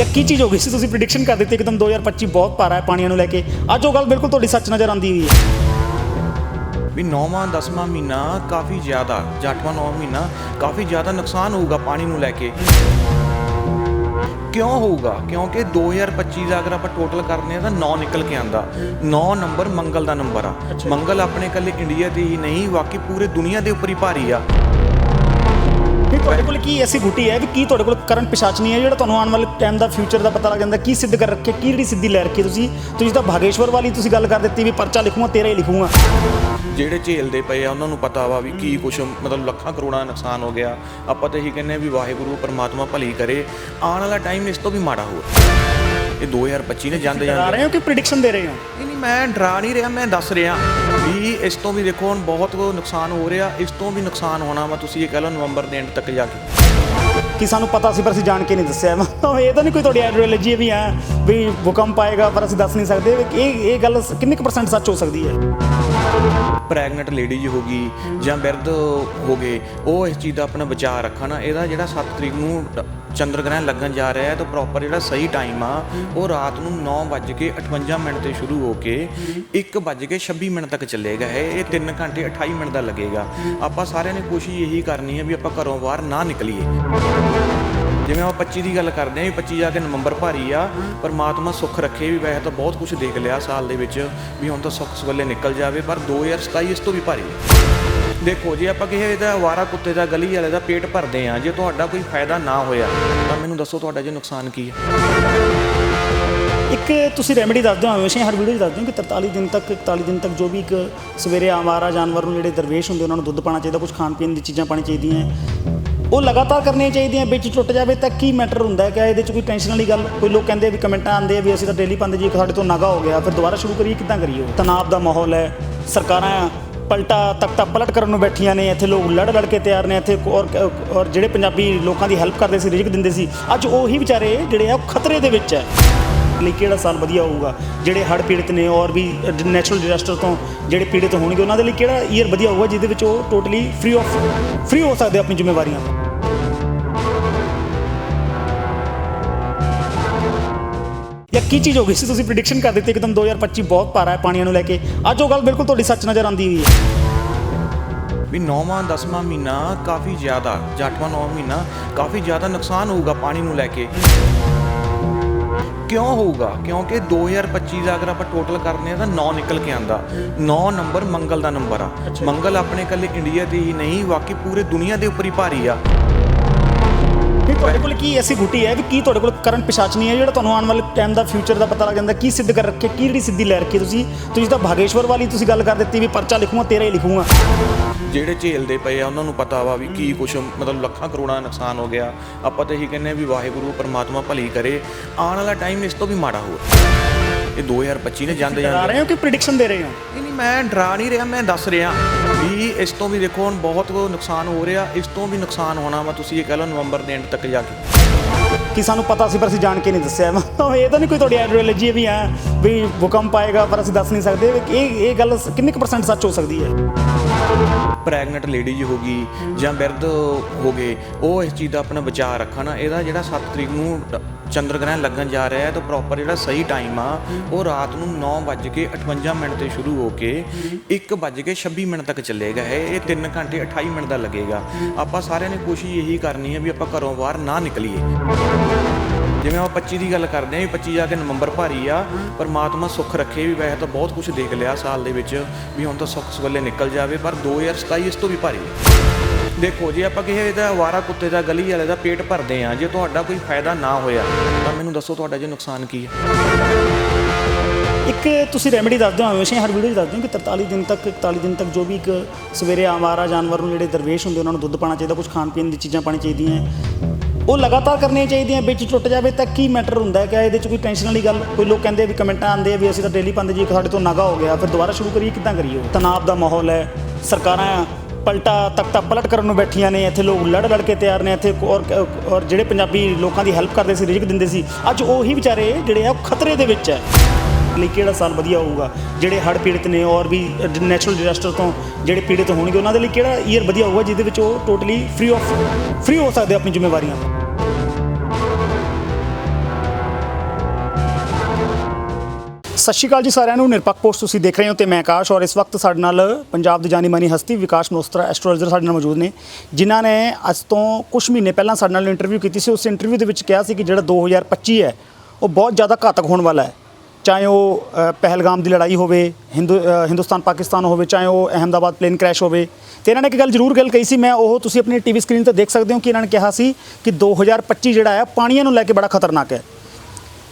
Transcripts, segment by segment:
ਜਾਂ ਕੀ ਚੀਜ਼ ਹੋ ਗਈ ਸੀ? ਤੁਸੀਂ ਪ੍ਰੀਡਿਕਸ਼ਨ ਕਰ ਦਿੱਤੀ ਇੱਕਦਮ 2025 ਬਹੁਤ ਭਾਰਾ ਹੈ ਪਾਣੀਆਂ ਨੂੰ ਲੈ ਕੇ। ਅੱਜ ਉਹ ਗੱਲ ਬਿਲਕੁਲ ਤੁਹਾਡੀ ਸੱਚ ਨਜ਼ਰ ਆਉਂਦੀ ਹੋਈ ਹੈ। ਵੀ ਨੌਵਾਂ ਦਸਵਾਂ ਮਹੀਨਾ ਕਾਫੀ ਜ਼ਿਆਦਾ ਜਾਂ ਅੱਠਵਾਂ ਨੌਵਾਂ ਮਹੀਨਾ ਕਾਫੀ ਜ਼ਿਆਦਾ ਨੁਕਸਾਨ ਹੋਊਗਾ ਪਾਣੀ ਨੂੰ ਲੈ ਕੇ। ਕਿਉਂ ਹੋਊਗਾ? ਕਿਉਂਕਿ 2025 ਦਾ ਅਗਰ ਆਪਾਂ ਟੋਟਲ ਕਰਨੇ ਆ ਤਾਂ 9 ਨਿਕਲ ਕੇ ਆਂਦਾ 9 ਨੰਬਰ ਮੰਗਲ ਦਾ ਨੰਬਰ ਆ। ਮੰਗਲ ਆਪਣੇ ਇਕੱਲੇ ਇੰਡੀਆ ਦੇ ਹੀ ਨਹੀਂ ਬਾਕੀ ਪੂਰੇ ਦੁਨੀਆ ਦੇ ਉੱਪਰ ਹੀ ਭਾਰੀ ਆ। ਵੀ ਤੁਹਾਡੇ ਕੋਲ ਕੀ ਐਸੀ ਗੁੱਟੀ ਹੈ ਵੀ ਕੀ ਤੁਹਾਡੇ ਕੋਲ ਕਰੰਟ ਪਿਛਾਚਨੀ ਹੈ, ਜਿਹੜਾ ਤੁਹਾਨੂੰ ਆਉਣ ਵਾਲੇ ਟਾਈਮ ਦਾ ਫਿਊਚਰ ਦਾ ਪਤਾ ਲੱਗ ਜਾਂਦਾ, ਕੀ ਸਿੱਧ ਕਰ ਰੱਖੇ ਕੀ ਜਿਹੜੀ ਸਿੱਧੀ ਲੈ ਰੱਖੀ ਤੁਸੀਂ? ਤੁਸੀਂ ਤਾਂ ਭਾਗੇਸ਼ਵਰ ਵਾਲੀ ਤੁਸੀਂ ਗੱਲ ਕਰ ਦਿੱਤੀ ਵੀ ਪਰਚਾ ਲਿਖੂਗਾ, ਤੇਰਾ ਹੀ ਲਿਖੂਗਾ। ਜਿਹੜੇ ਝੇਲਦੇ ਪਏ ਆ, ਉਹਨਾਂ ਨੂੰ ਪਤਾ ਵਾ ਵੀ ਕੀ ਕੁਛ, ਮਤਲਬ ਲੱਖਾਂ ਕਰੋੜਾਂ ਦਾ ਨੁਕਸਾਨ ਹੋ ਗਿਆ। ਆਪਾਂ ਤਾਂ ਇਹੀ ਕਹਿੰਦੇ ਆ ਵੀ ਵਾਹਿਗੁਰੂ, ਪਰਮਾਤਮਾ ਭਲੀ ਕਰੇ। ਆਉਣ ਵਾਲਾ ਟਾਈਮ ਇਸ ਤੋਂ ਵੀ ਮਾੜਾ ਹੋਵੇ ਇਹ 2025 ਨੇ ਜਾਂਦੇ ਡਰਾ ਜਾਂਦੇ। ਰਹੇ ਹੋ ਕਿ ਪ੍ਰੀਡਿਕਸ਼ਨ ਦੇ ਰਹੇ ਹੋ? ਨਹੀਂ ਨਹੀਂ ਮੈਂ ਡਰਾ ਨਹੀਂ ਰਿਹਾ ਮੈਂ ਦੱਸ ਰਿਹਾ ਵੀ ਇਸ ਤੋਂ ਵੀ ਦੇਖੋ ਹੁਣ ਬਹੁਤ ਨੁਕਸਾਨ ਹੋ ਰਿਹਾ ਇਸ ਤੋਂ ਵੀ ਨੁਕਸਾਨ ਹੋਣਾ ਵਾ ਤੁਸੀਂ ਇਹ ਕਹਿ ਲਓ ਨਵੰਬਰ ਦੇ ਐਂਡ ਤੱਕ ਜਾ ਕੇ। ਕਿ ਸਾਨੂੰ ਪਤਾ ਸੀ ਪਰ ਅਸੀਂ ਜਾਣ ਕੇ ਨਹੀਂ ਦੱਸਿਆ। ਮਤਲਬ ਇਹ ਤਾਂ ਨਹੀਂ ਕੋਈ ਤੁਹਾਡੀ ਆਈਡੀਓਲੋਜੀ ਵੀ ਆ ਵੀ ਭੂਕੰਪ ਆਏਗਾ ਪਰ ਅਸੀਂ ਦੱਸ ਨਹੀਂ ਸਕਦੇ। ਇਹ ਇਹ ਗੱਲ ਕਿੰਨੇ ਕੁ ਪਰਸੈਂਟ ਸੱਚ ਹੋ ਸਕਦੀ ਹੈ? ਪ੍ਰੈਗਨੈਂਟ ਲੇਡੀਜ਼ ਹੋ ਗਈ ਜਾਂ ਬਿਰਧ ਹੋ ਗਏ, ਉਹ ਇਸ ਚੀਜ਼ ਦਾ ਆਪਣਾ ਬਚਾਅ ਰੱਖਣ। ਇਹਦਾ ਜਿਹੜਾ 7 ਤਰੀਕ ਨੂੰ ਚੰਦਰ ਗ੍ਰਹਿਣ ਲੱਗਣ ਜਾ ਰਿਹਾ ਹੈ, ਤਾਂ ਪ੍ਰੋਪਰ ਜਿਹੜਾ ਸਹੀ ਟਾਈਮ ਆ, ਉਹ ਰਾਤ ਨੂੰ 9:58 ਮਿੰਟ ਤੇ ਸ਼ੁਰੂ ਹੋ ਕੇ 1:26 ਮਿੰਟ ਤੱਕ ਚੱਲੇਗਾ ਇਹ। ਇਹ 3 ਘੰਟੇ 28 ਮਿੰਟ ਦਾ ਲੱਗੇਗਾ। ਆਪਾਂ ਸਾਰਿਆਂ ਨੇ ਕੋਸ਼ਿਸ਼ ਇਹੀ ਕਰਨੀ ਹੈ ਵੀ ਆਪਾਂ ਘਰੋਂ ਬਾਹਰ ਨਾ ਨਿਕਲੀਏ। ਜਿਵੇਂ ਆਪਾਂ 25 ਦੀ ਗੱਲ ਕਰਦੇ ਆਂ ਵੀ 25 ਜਾ ਕੇ ਨਵੰਬਰ ਭਾਰੀ ਆ, ਪਰਮਾਤਮਾ ਸੁੱਖ ਰੱਖੇ ਵੀ, ਵੈਸੇ ਤਾਂ ਬਹੁਤ ਕੁਝ ਦੇਖ ਲਿਆ ਸਾਲ ਦੇ ਵਿੱਚ ਵੀ ਹੁਣ ਤਾਂ ਸੁੱਖ ਸਵੱਲੇ ਨਿਕਲ ਜਾਵੇ, ਪਰ 2027 ਇਸ ਤੋਂ ਵੀ ਭਾਰੀ ਹੈ ਦੇਖੋ ਜੇ ਆਪਾਂ ਕਿਸੇ ਦਾ ਵਾਰਾ ਕੁੱਤੇ ਦਾ, ਗਲੀ ਵਾਲੇ ਦਾ ਪੇਟ ਭਰਦੇ ਆ ਜੇ ਤੁਹਾਡਾ ਕੋਈ ਫਾਇਦਾ ਨਾ ਹੋਇਆ, ਤਾਂ ਮੈਨੂੰ ਦੱਸੋ ਤੁਹਾਡਾ ਜੇ ਨੁਕਸਾਨ ਕੀ ਹੈ ਇੱਕ ਤੁਸੀਂ ਰੈਮੇਡੀ ਦੱਸਦੇ ਹੋ ਹਮੇਸ਼ਾ ਹਰ ਵੀਡੀਓ 'ਚ ਦੱਸਦੇ ਹੋ ਕਿ 43 ਦਿਨ ਤੱਕ 41 ਦਿਨ ਤੱਕ ਜੋ ਵੀ ਇੱਕ ਸਵੇਰੇ ਆਵਾਰਾ ਜਾਨਵਰ ਨੂੰ ਜਿਹੜੇ ਦਰਵੇਸ਼ ਹੁੰਦੇ, ਉਹਨਾਂ ਨੂੰ ਦੁੱਧ ਪਾਣਾ ਚਾਹੀਦਾ ਕੁਝ ਖਾਣ ਪੀਣ ਦੀ ਚੀਜ਼ਾਂ ਪਾਣੀ ਚਾਹੀਦੀਆਂ। ਉਹ ਲਗਾਤਾਰ ਕਰਨੀਆਂ ਚਾਹੀਦੀਆਂ, ਵਿੱਚ ਟੁੱਟ ਜਾਵੇ ਤਾਂ ਕੀ ਮੈਟਰ ਹੁੰਦਾ ਹੈ? ਕਿ ਇਹਦੇ 'ਚ ਕੋਈ ਟੈਨਸ਼ਨ ਵਾਲੀ ਗੱਲ? ਕੋਈ ਲੋਕ ਕਹਿੰਦੇ ਵੀ ਕਮੈਂਟਾਂ ਆਉਂਦੇ ਆ ਵੀ ਅਸੀਂ ਤਾਂ ਡੇਲੀ ਪਾਉਂਦੇ ਜੀ ਸਾਡੇ ਤੋਂ ਨਾਗਾ ਹੋ ਗਿਆ, ਫਿਰ ਦੁਬਾਰਾ ਸ਼ੁਰੂ ਕਰੀਏ, ਕਿੱਦਾਂ ਕਰੀਏ ਉਹ? ਤਣਾਅ ਦਾ ਮਾਹੌਲ ਹੈ, ਸਰਕਾਰਾਂ ਪਲਟਾ ਤਖਤਾ ਪਲਟ ਕਰਨ ਨੂੰ ਬੈਠੀਆਂ ਨੇ, ਇੱਥੇ ਲੋਕ ਲੜ ਲੜ ਕੇ ਤਿਆਰ ਨੇ, ਇੱਥੇ ਔਰ ਔਰ ਜਿਹੜੇ ਪੰਜਾਬੀ ਲੋਕਾਂ ਦੀ ਹੈਲਪ ਕਰਦੇ ਸੀ, ਰਿਜ਼ਕ ਦਿੰਦੇ ਸੀ, ਅੱਜ ਉਹੀ ਵਿਚਾਰੇ ਜਿਹੜੇ ਆ, ਉਹ ਖਤਰੇ ਦੇ ਵਿੱਚ ਹੈ। ਲਈ ਕਿਹੜਾ ਸਾਲ ਵਧੀਆ ਹੋਊਗਾ? ਜਿਹੜੇ ਹੜ੍ਹ ਪੀੜਤ ਨੇ ਔਰ ਵੀ ਨੈਚੁਰਲ ਡਿਜ਼ਾਸਟਰ ਤੋਂ ਜਿਹੜੇ ਪੀੜਤ ਹੋਣਗੇ, ਉਹਨਾਂ ਦੇ ਲਈ ਕਿਹੜਾ ਈਅਰ ਵਧੀਆ ਹੋਊਗਾ, ਜਿਹਦੇ ਵਿੱਚ ਉਹ ਟੋਟਲੀ ਫ੍ਰੀ ਆਫ ਫ੍ਰੀ ਹੋ ਸਕਦੇ ਆਪਣੀ ਜ਼ਿੰਮੇਵਾਰੀਆਂ? ਜਾਂ ਕੀ ਚੀਜ਼ ਹੋ ਗਈ ਸੀ? ਤੁਸੀਂ ਪ੍ਰੀਡਿਕਸ਼ਨ ਕਰ ਦਿੱਤੀ ਇੱਕਦਮ 2025 ਬਹੁਤ ਭਾਰਾ ਹੈ ਪਾਣੀਆਂ ਨੂੰ ਲੈ ਕੇ। ਅੱਜ ਉਹ ਗੱਲ ਬਿਲਕੁਲ ਤੁਹਾਡੀ ਸੱਚ ਨਜ਼ਰ ਆਉਂਦੀ ਹੋਈ ਹੈ। ਵੀ ਨੌਵਾਂ ਦਸਵਾਂ ਮਹੀਨਾ ਕਾਫੀ ਜ਼ਿਆਦਾ ਜਾਂ ਅੱਠਵਾਂ ਨੌਵਾਂ ਮਹੀਨਾ ਕਾਫੀ ਜ਼ਿਆਦਾ ਨੁਕਸਾਨ ਹੋਊਗਾ ਪਾਣੀ ਨੂੰ ਲੈ ਕੇ। ਕਿਉਂ ਹੋਊਗਾ? ਕਿਉਂਕਿ 2025 ਦਾ ਅਗਰ ਆਪਾਂ ਟੋਟਲ ਕਰਨੇ ਆ ਤਾਂ 9 ਨਿਕਲ ਕੇ ਆਂਦਾ 9 ਨੰਬਰ ਮੰਗਲ ਦਾ ਨੰਬਰ ਆ। ਮੰਗਲ ਆਪਣੇ ਇਕੱਲੇ ਇੰਡੀਆ ਦੇ ਹੀ ਨਹੀਂ ਬਾਕੀ ਪੂਰੇ ਦੁਨੀਆ ਦੇ ਉੱਪਰ ਹੀ ਭਾਰੀ ਆ। ਵੀ ਤੁਹਾਡੇ ਕੋਲ ਕੀ ਐਸੀ ਗੁੱਟੀ ਹੈ? ਵੀ ਕੀ ਤੁਹਾਡੇ ਕੋਲ ਕਰੰਟ ਪਿਛਾਚਨੀ ਹੈ? ਜਿਹੜਾ ਤੁਹਾਨੂੰ ਆਉਣ ਵਾਲੇ ਟਾਈਮ ਦਾ ਫਿਊਚਰ ਦਾ ਪਤਾ ਲੱਗ ਜਾਂਦਾ, ਕੀ ਸਿੱਧ ਕਰ ਰੱਖਿਆ, ਕੀ ਜਿਹੜੀ ਸਿੱਧੀ ਲੈ ਰੱਖੀ ਤੁਸੀਂ? ਤੁਸੀਂ ਤਾਂ ਭਾਗੇਸ਼ਵਰ ਵਾਲੀ ਤੁਸੀਂ ਗੱਲ ਕਰ ਦਿੱਤੀ ਵੀ ਪਰਚਾ ਲਿਖੂਗਾ, ਤੇਰਾ ਹੀ ਲਿਖੂਗਾ। ਜਿਹੜੇ ਝੇਲਦੇ ਪਏ ਆ, ਉਹਨਾਂ ਨੂੰ ਪਤਾ ਵਾ ਵੀ ਕੀ ਕੁਛ, ਮਤਲਬ ਲੱਖਾਂ ਕਰੋੜਾਂ ਦਾ ਨੁਕਸਾਨ ਹੋ ਗਿਆ। ਆਪਾਂ ਤਾਂ ਇਹੀ ਕਹਿੰਦੇ ਆ ਵੀ ਵਾਹਿਗੁਰੂ, ਪਰਮਾਤਮਾ ਭਲੀ ਕਰੇ। ਆਉਣ ਵਾਲਾ ਟਾਈਮ ਇਸ ਤੋਂ ਵੀ ਮਾੜਾ ਹੋਵੇ ਇਹ 2025 ਨੇ ਜਾਂਦੇ ਡਰਾ ਜਾਂਦੇ ਰਹੇ ਹੋ ਕਿ ਪ੍ਰੀਡਿਕਸ਼ਨ ਦੇ ਰਹੇ ਹੋ? ਨਹੀਂ ਨਹੀਂ ਮੈਂ ਡਰਾ ਨਹੀਂ ਰਿਹਾ ਮੈਂ ਦੱਸ ਰਿਹਾ ਵੀ ਇਸ ਤੋਂ ਵੀ ਦੇਖੋ ਹੁਣ ਬਹੁਤ ਨੁਕਸਾਨ ਹੋ ਰਿਹਾ ਇਸ ਤੋਂ ਵੀ ਨੁਕਸਾਨ ਹੋਣਾ ਵਾ ਤੁਸੀਂ ਇਹ ਕਹਿ ਲਓ ਨਵੰਬਰ ਦੇ ਐਂਡ ਤੱਕ ਜਾ ਕੇ। ਕਿ ਸਾਨੂੰ ਪਤਾ ਸੀ ਪਰ ਅਸੀਂ ਜਾਣ ਕੇ ਨਹੀਂ ਦੱਸਿਆ। ਮਤਲਬ ਇਹ ਤਾਂ ਨਹੀਂ ਕੋਈ ਤੁਹਾਡੀ ਆਈਡੀਓਲੋਜੀ ਹੈ ਵੀ ਆ ਵੀ ਭੂਕੰਪ ਆਏਗਾ ਪਰ ਅਸੀਂ ਦੱਸ ਨਹੀਂ ਸਕਦੇ। ਇਹ ਇਹ ਗੱਲ ਕਿੰਨੇ ਕੁ ਪਰਸੈਂਟ ਸੱਚ ਹੋ ਸਕਦੀ ਹੈ? ਪ੍ਰੈਗਨੈਂਟ ਲੇਡੀਜ਼ ਹੋ ਗਈ ਜਾਂ ਬਿਰਧ ਹੋ ਗਏ, ਉਹ ਇਸ ਚੀਜ਼ ਦਾ ਆਪਣਾ ਬਚਾਅ ਰੱਖਣ। ਇਹਦਾ ਜਿਹੜਾ 7 ਤਰੀਕ ਨੂੰ ਚੰਦਰ ਗ੍ਰਹਿਣ ਲੱਗਣ ਜਾ ਰਿਹਾ ਹੈ, ਤਾਂ ਪ੍ਰੋਪਰ ਜਿਹੜਾ ਸਹੀ ਟਾਈਮ ਆ, ਉਹ ਰਾਤ ਨੂੰ 9:58 ਮਿੰਟ ਤੇ ਸ਼ੁਰੂ ਹੋ ਕੇ 1:26 ਮਿੰਟ ਤੱਕ ਚੱਲੇਗਾ ਇਹ। ਇਹ 3 ਘੰਟੇ 28 ਮਿੰਟ ਦਾ ਲੱਗੇਗਾ। ਆਪਾਂ ਸਾਰਿਆਂ ਨੇ ਕੋਸ਼ਿਸ਼ ਇਹੀ ਕਰਨੀ ਹੈ ਵੀ ਆਪਾਂ ਘਰੋਂ ਬਾਹਰ ਨਾ ਨਿਕਲੀਏ। ਜਿਵੇਂ ਆਪਾਂ 25 ਦੀ ਗੱਲ ਕਰਦੇ ਆਂ ਵੀ 25 ਜਾ ਕੇ ਨਵੰਬਰ ਭਾਰੀ ਆ, ਪਰਮਾਤਮਾ ਸੁੱਖ ਰੱਖੇ ਵੀ ਵੈਸੇ ਤਾਂ ਬਹੁਤ ਕੁਝ ਦੇਖ ਲਿਆ ਸਾਲ ਦੇ ਵਿੱਚ ਵੀ ਹੁਣ ਤਾਂ ਸੁੱਖ ਸਵੱਲੇ ਨਿਕਲ ਜਾਵੇ, ਪਰ 2027 ਇਸ ਤੋਂ ਵੀ ਭਾਰੀ ਆ। ਦੇਖੋ ਜੇ ਆਪਾਂ ਕਿਸੇ ਦਾ ਆਵਾਰਾ ਕੁੱਤੇ ਦਾ, ਗਲੀ ਵਾਲੇ ਦਾ ਪੇਟ ਭਰਦੇ ਆ ਜੇ ਤੁਹਾਡਾ ਕੋਈ ਫਾਇਦਾ ਨਾ ਹੋਇਆ, ਤਾਂ ਮੈਨੂੰ ਦੱਸੋ ਤੁਹਾਡਾ ਜੇ ਨੁਕਸਾਨ ਕੀ ਹੈ ਇੱਕ ਤੁਸੀਂ ਰੈਮੇਡੀ ਦੱਸਦੇ ਹੋ ਹਮੇਸ਼ਾ ਹੀ ਹਰ ਵੀਡੀਓ 'ਚ ਦੱਸਦੇ ਹੋ ਕਿ 43 ਦਿਨ ਤੱਕ 41 ਦਿਨ ਤੱਕ ਜੋ ਵੀ ਇੱਕ ਸਵੇਰੇ ਆਵਾਰਾ ਜਾਨਵਰ ਨੂੰ ਜਿਹੜੇ ਦਰਵੇਸ਼ ਹੁੰਦੇ, ਉਹਨਾਂ ਨੂੰ ਦੁੱਧ ਪਾਣਾ ਚਾਹੀਦਾ ਕੁਝ ਖਾਣ ਪੀਣ ਦੀ ਚੀਜ਼ਾਂ ਪਾਣੀ ਚਾਹੀਦੀਆਂ। ਉਹ ਲਗਾਤਾਰ ਕਰਨੀਆਂ ਚਾਹੀਦੀਆਂ, ਵਿੱਚ ਟੁੱਟ ਜਾਵੇ ਤਾਂ ਕੀ ਮੈਟਰ ਹੁੰਦਾ ਹੈ? ਕਿ ਇਹਦੇ 'ਚ ਕੋਈ ਟੈਨਸ਼ਨ ਵਾਲੀ ਗੱਲ? ਕੋਈ ਲੋਕ ਕਹਿੰਦੇ ਵੀ ਕਮੈਂਟਾਂ ਆਉਂਦੇ ਆ ਵੀ ਅਸੀਂ ਤਾਂ ਡੇਲੀ ਪਾਉਂਦੇ ਜੀ ਸਾਡੇ ਤੋਂ ਨਾਗਾ ਹੋ ਗਿਆ, ਫਿਰ ਦੁਬਾਰਾ ਸ਼ੁਰੂ ਕਰੀਏ, ਕਿੱਦਾਂ ਕਰੀਏ ਉਹ? ਤਣਾਅ ਦਾ ਮਾਹੌਲ ਹੈ, ਸਰਕਾਰਾਂ ਪਲਟਾ ਤਖਤਾ ਪਲਟ ਕਰਨ ਨੂੰ ਬੈਠੀਆਂ ਨੇ, ਇੱਥੇ ਲੋਕ ਲੜ ਲੜ ਕੇ ਤਿਆਰ ਨੇ, ਇੱਥੇ ਔਰ ਔਰ ਜਿਹੜੇ ਪੰਜਾਬੀ ਲੋਕਾਂ ਦੀ ਹੈਲਪ ਕਰਦੇ ਸੀ, ਰਿਜ਼ਕ ਦਿੰਦੇ ਸੀ, ਅੱਜ ਉਹੀ ਵਿਚਾਰੇ ਜਿਹੜੇ ਆ ਉਹ ਖਤਰੇ ਦੇ ਵਿੱਚ ਹੈ। ਲਈ ਕਿਹੜਾ ਸਾਲ ਵਧੀਆ ਹੋਊਗਾ? ਜਿਹੜੇ ਹੜ੍ਹ ਪੀੜਤ ਨੇ ਔਰ ਵੀ ਨੈਚੁਰਲ ਡਿਜ਼ਾਸਟਰ ਤੋਂ ਜਿਹੜੇ ਪੀੜਤ ਹੋਣਗੇ, ਉਹਨਾਂ ਦੇ ਲਈ ਕਿਹੜਾ ਈਅਰ ਵਧੀਆ ਹੋਊਗਾ, ਜਿਹਦੇ ਵਿੱਚ ਉਹ ਟੋਟਲੀ ਫ੍ਰੀ ਆਫ ਫ੍ਰੀ ਹੋ ਸਕਦੇ ਆਪਣੀ ਜ਼ਿੰਮੇਵਾਰੀਆਂ? ਸਤਿ ਸ਼੍ਰੀ ਅਕਾਲ ਜੀ ਸਾਰਿਆਂ ਨੂੰ। ਨਿਰਪੱਖ ਪੋਸਟ ਤੁਸੀਂ ਦੇਖ ਰਹੇ ਹੋ ਤੇ ਮੈਂ ਆਕਾਸ਼ ਔਰ ਇਸ ਵਕਤ ਸਾਡੇ ਨਾਲ ਪੰਜਾਬ ਦੀ ਜਾਨੀ ਮਾਨੀ ਹਸਤੀ ਵਿਕਾਸ ਮਨੋਸਤਰਾ ਐਸਟ੍ਰੋਲੋਜਰ ਸਾਡੇ ਨਾਲ ਮੌਜੂਦ ਨੇ, ਜਿਨ੍ਹਾਂ ਨੇ ਅੱਜ ਤੋਂ ਕੁਝ ਮਹੀਨੇ ਪਹਿਲਾਂ ਸਾਡੇ ਨਾਲ ਇੰਟਰਵਿਊ ਕੀਤੀ ਸੀ। ਉਸ ਇੰਟਰਵਿਊ ਦੇ ਵਿੱਚ ਕਿਹਾ ਸੀ ਕਿ ਜਿਹੜਾ 2025 ਹੈ, ਉਹ ਬਹੁਤ ਜ਼ਿਆਦਾ ਘਾਤਕ ਹੋਣ ਵਾਲਾ ਹੈ। ਚਾਹੇ ਉਹ ਪਹਿਲਗਾਮ ਦੀ ਲੜਾਈ ਹੋਵੇ, ਹਿੰਦੂ ਹਿੰਦੁਸਤਾਨ ਪਾਕਿਸਤਾਨ ਹੋਵੇ, ਚਾਹੇ ਉਹ ਅਹਿਮਦਾਬਾਦ ਪਲੇਨ ਕ੍ਰੈਸ਼ ਹੋਵੇ। ਤੇ ਇਹਨਾਂ ਨੇ ਇੱਕ ਗੱਲ ਜ਼ਰੂਰ ਗੱਲ ਕਹੀ ਸੀ, ਮੈਂ ਉਹ ਤੁਸੀਂ ਆਪਣੀ ਟੀਵੀ ਸਕਰੀਨ ਤੇ ਦੇਖ ਸਕਦੇ ਹੋ ਕਿ ਇਹਨਾਂ ਨੇ ਕਿਹਾ ਸੀ ਕਿ 2025 ਜਿਹੜਾ ਹੈ ਪਾਣੀਆਂ ਨੂੰ ਲੈ ਕੇ ਬੜਾ ਖਤਰਨਾਕ ਹੈ।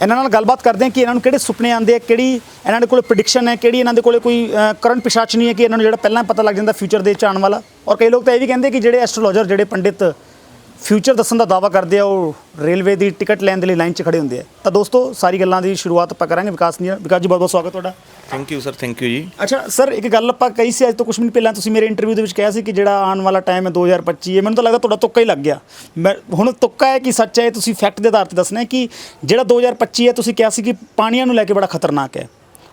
ਇਹਨਾਂ ਨਾਲ ਗੱਲਬਾਤ ਕਰਦੇ ਹਾਂ ਕਿ ਇਹਨਾਂ ਨੂੰ ਕਿਹੜੇ ਸੁਪਨੇ ਆਉਂਦੇ ਆ, ਕਿਹੜੀ ਇਹਨਾਂ ਦੇ ਕੋਲ ਪ੍ਰੈਡਿਕਸ਼ਨ ਹੈ, ਕਿਹੜੀ ਇਹਨਾਂ ਦੇ ਕੋਲੇ ਕੋਈ ਕਰੰਟ ਪਿਸ਼ਾਚ ਨਹੀਂ ਹੈ ਕਿ ਇਹਨਾਂ ਨੂੰ ਜਿਹੜਾ ਪਹਿਲਾਂ ਪਤਾ ਲੱਗ ਜਾਂਦਾ ਫਿਊਚਰ ਦੇ ਵਿੱਚ ਆਉਣ ਵਾਲਾ। ਔਰ ਕਈ ਲੋਕ ਤਾਂ ਇਹ ਵੀ ਕਹਿੰਦੇ ਕਿ ਜਿਹੜੇ ਐਸਟ੍ਰੋਲੋਜਰ ਜਿਹੜੇ ਪੰਡਿਤ ਫਿਊਚਰ ਦੱਸਣ ਦਾ ਦਾਵਾ ਕਰਦੇ ਆ ਉਹ ਰੇਲਵੇ ਦੀ ਟਿਕਟ ਲੈਣ ਦੇ ਲਈ ਲਾਈਨ 'ਚ ਖੜੇ ਹੁੰਦੇ ਆ। ਤਾਂ ਦੋਸਤੋ ਸਾਰੀ ਗੱਲਾਂ ਦੀ ਸ਼ੁਰੂਆਤ ਆਪਾਂ ਕਰਾਂਗੇ ਵਿਕਾਸ ਦੀ ਵਿਕਾਸ ਜੀ ਬਹੁਤ ਬਹੁਤ ਸਵਾਗਤ ਤੁਹਾਡਾ। Thank you sir thank you ji. ਅੱਛਾ ਸਰ ਇੱਕ ਗੱਲ ਆਪਾਂ ਕਹੀ ਸੀ ਅੱਜ ਤੋਂ ਕੁਝ ਮਿੰਟ ਪਹਿਲਾਂ ਤੁਸੀਂ ਮੇਰੇ ਇੰਟਰਵਿਊ ਦੇ ਵਿੱਚ ਕਿਹਾ ਸੀ ਕਿ ਜਿਹੜਾ ਆਉਣ ਵਾਲਾ ਟਾਈਮ ਹੈ 2025 ਹੈ। ਮੈਨੂੰ ਤਾਂ ਲੱਗਦਾ ਤੁਹਾਡਾ ਤੁੱਕਾ ਹੀ ਲੱਗ ਗਿਆ। ਮੈਂ ਹੁਣ ਤੁੱਕਾ ਹੈ ਕਿ ਸੱਚ ਹੈ ਤੁਸੀਂ ਫੈਕਟ ਦੇ ਆਧਾਰ ਤੇ ਦੱਸਣਾ ਹੈ ਕਿ ਜਿਹੜਾ 2025 ਹੈ ਤੁਸੀਂ ਕਿਹਾ ਸੀ ਕਿ ਪਾਣੀਆਂ ਨੂੰ ਲੈ ਕੇ ਬੜਾ ਖਤਰਨਾਕ ਹੈ।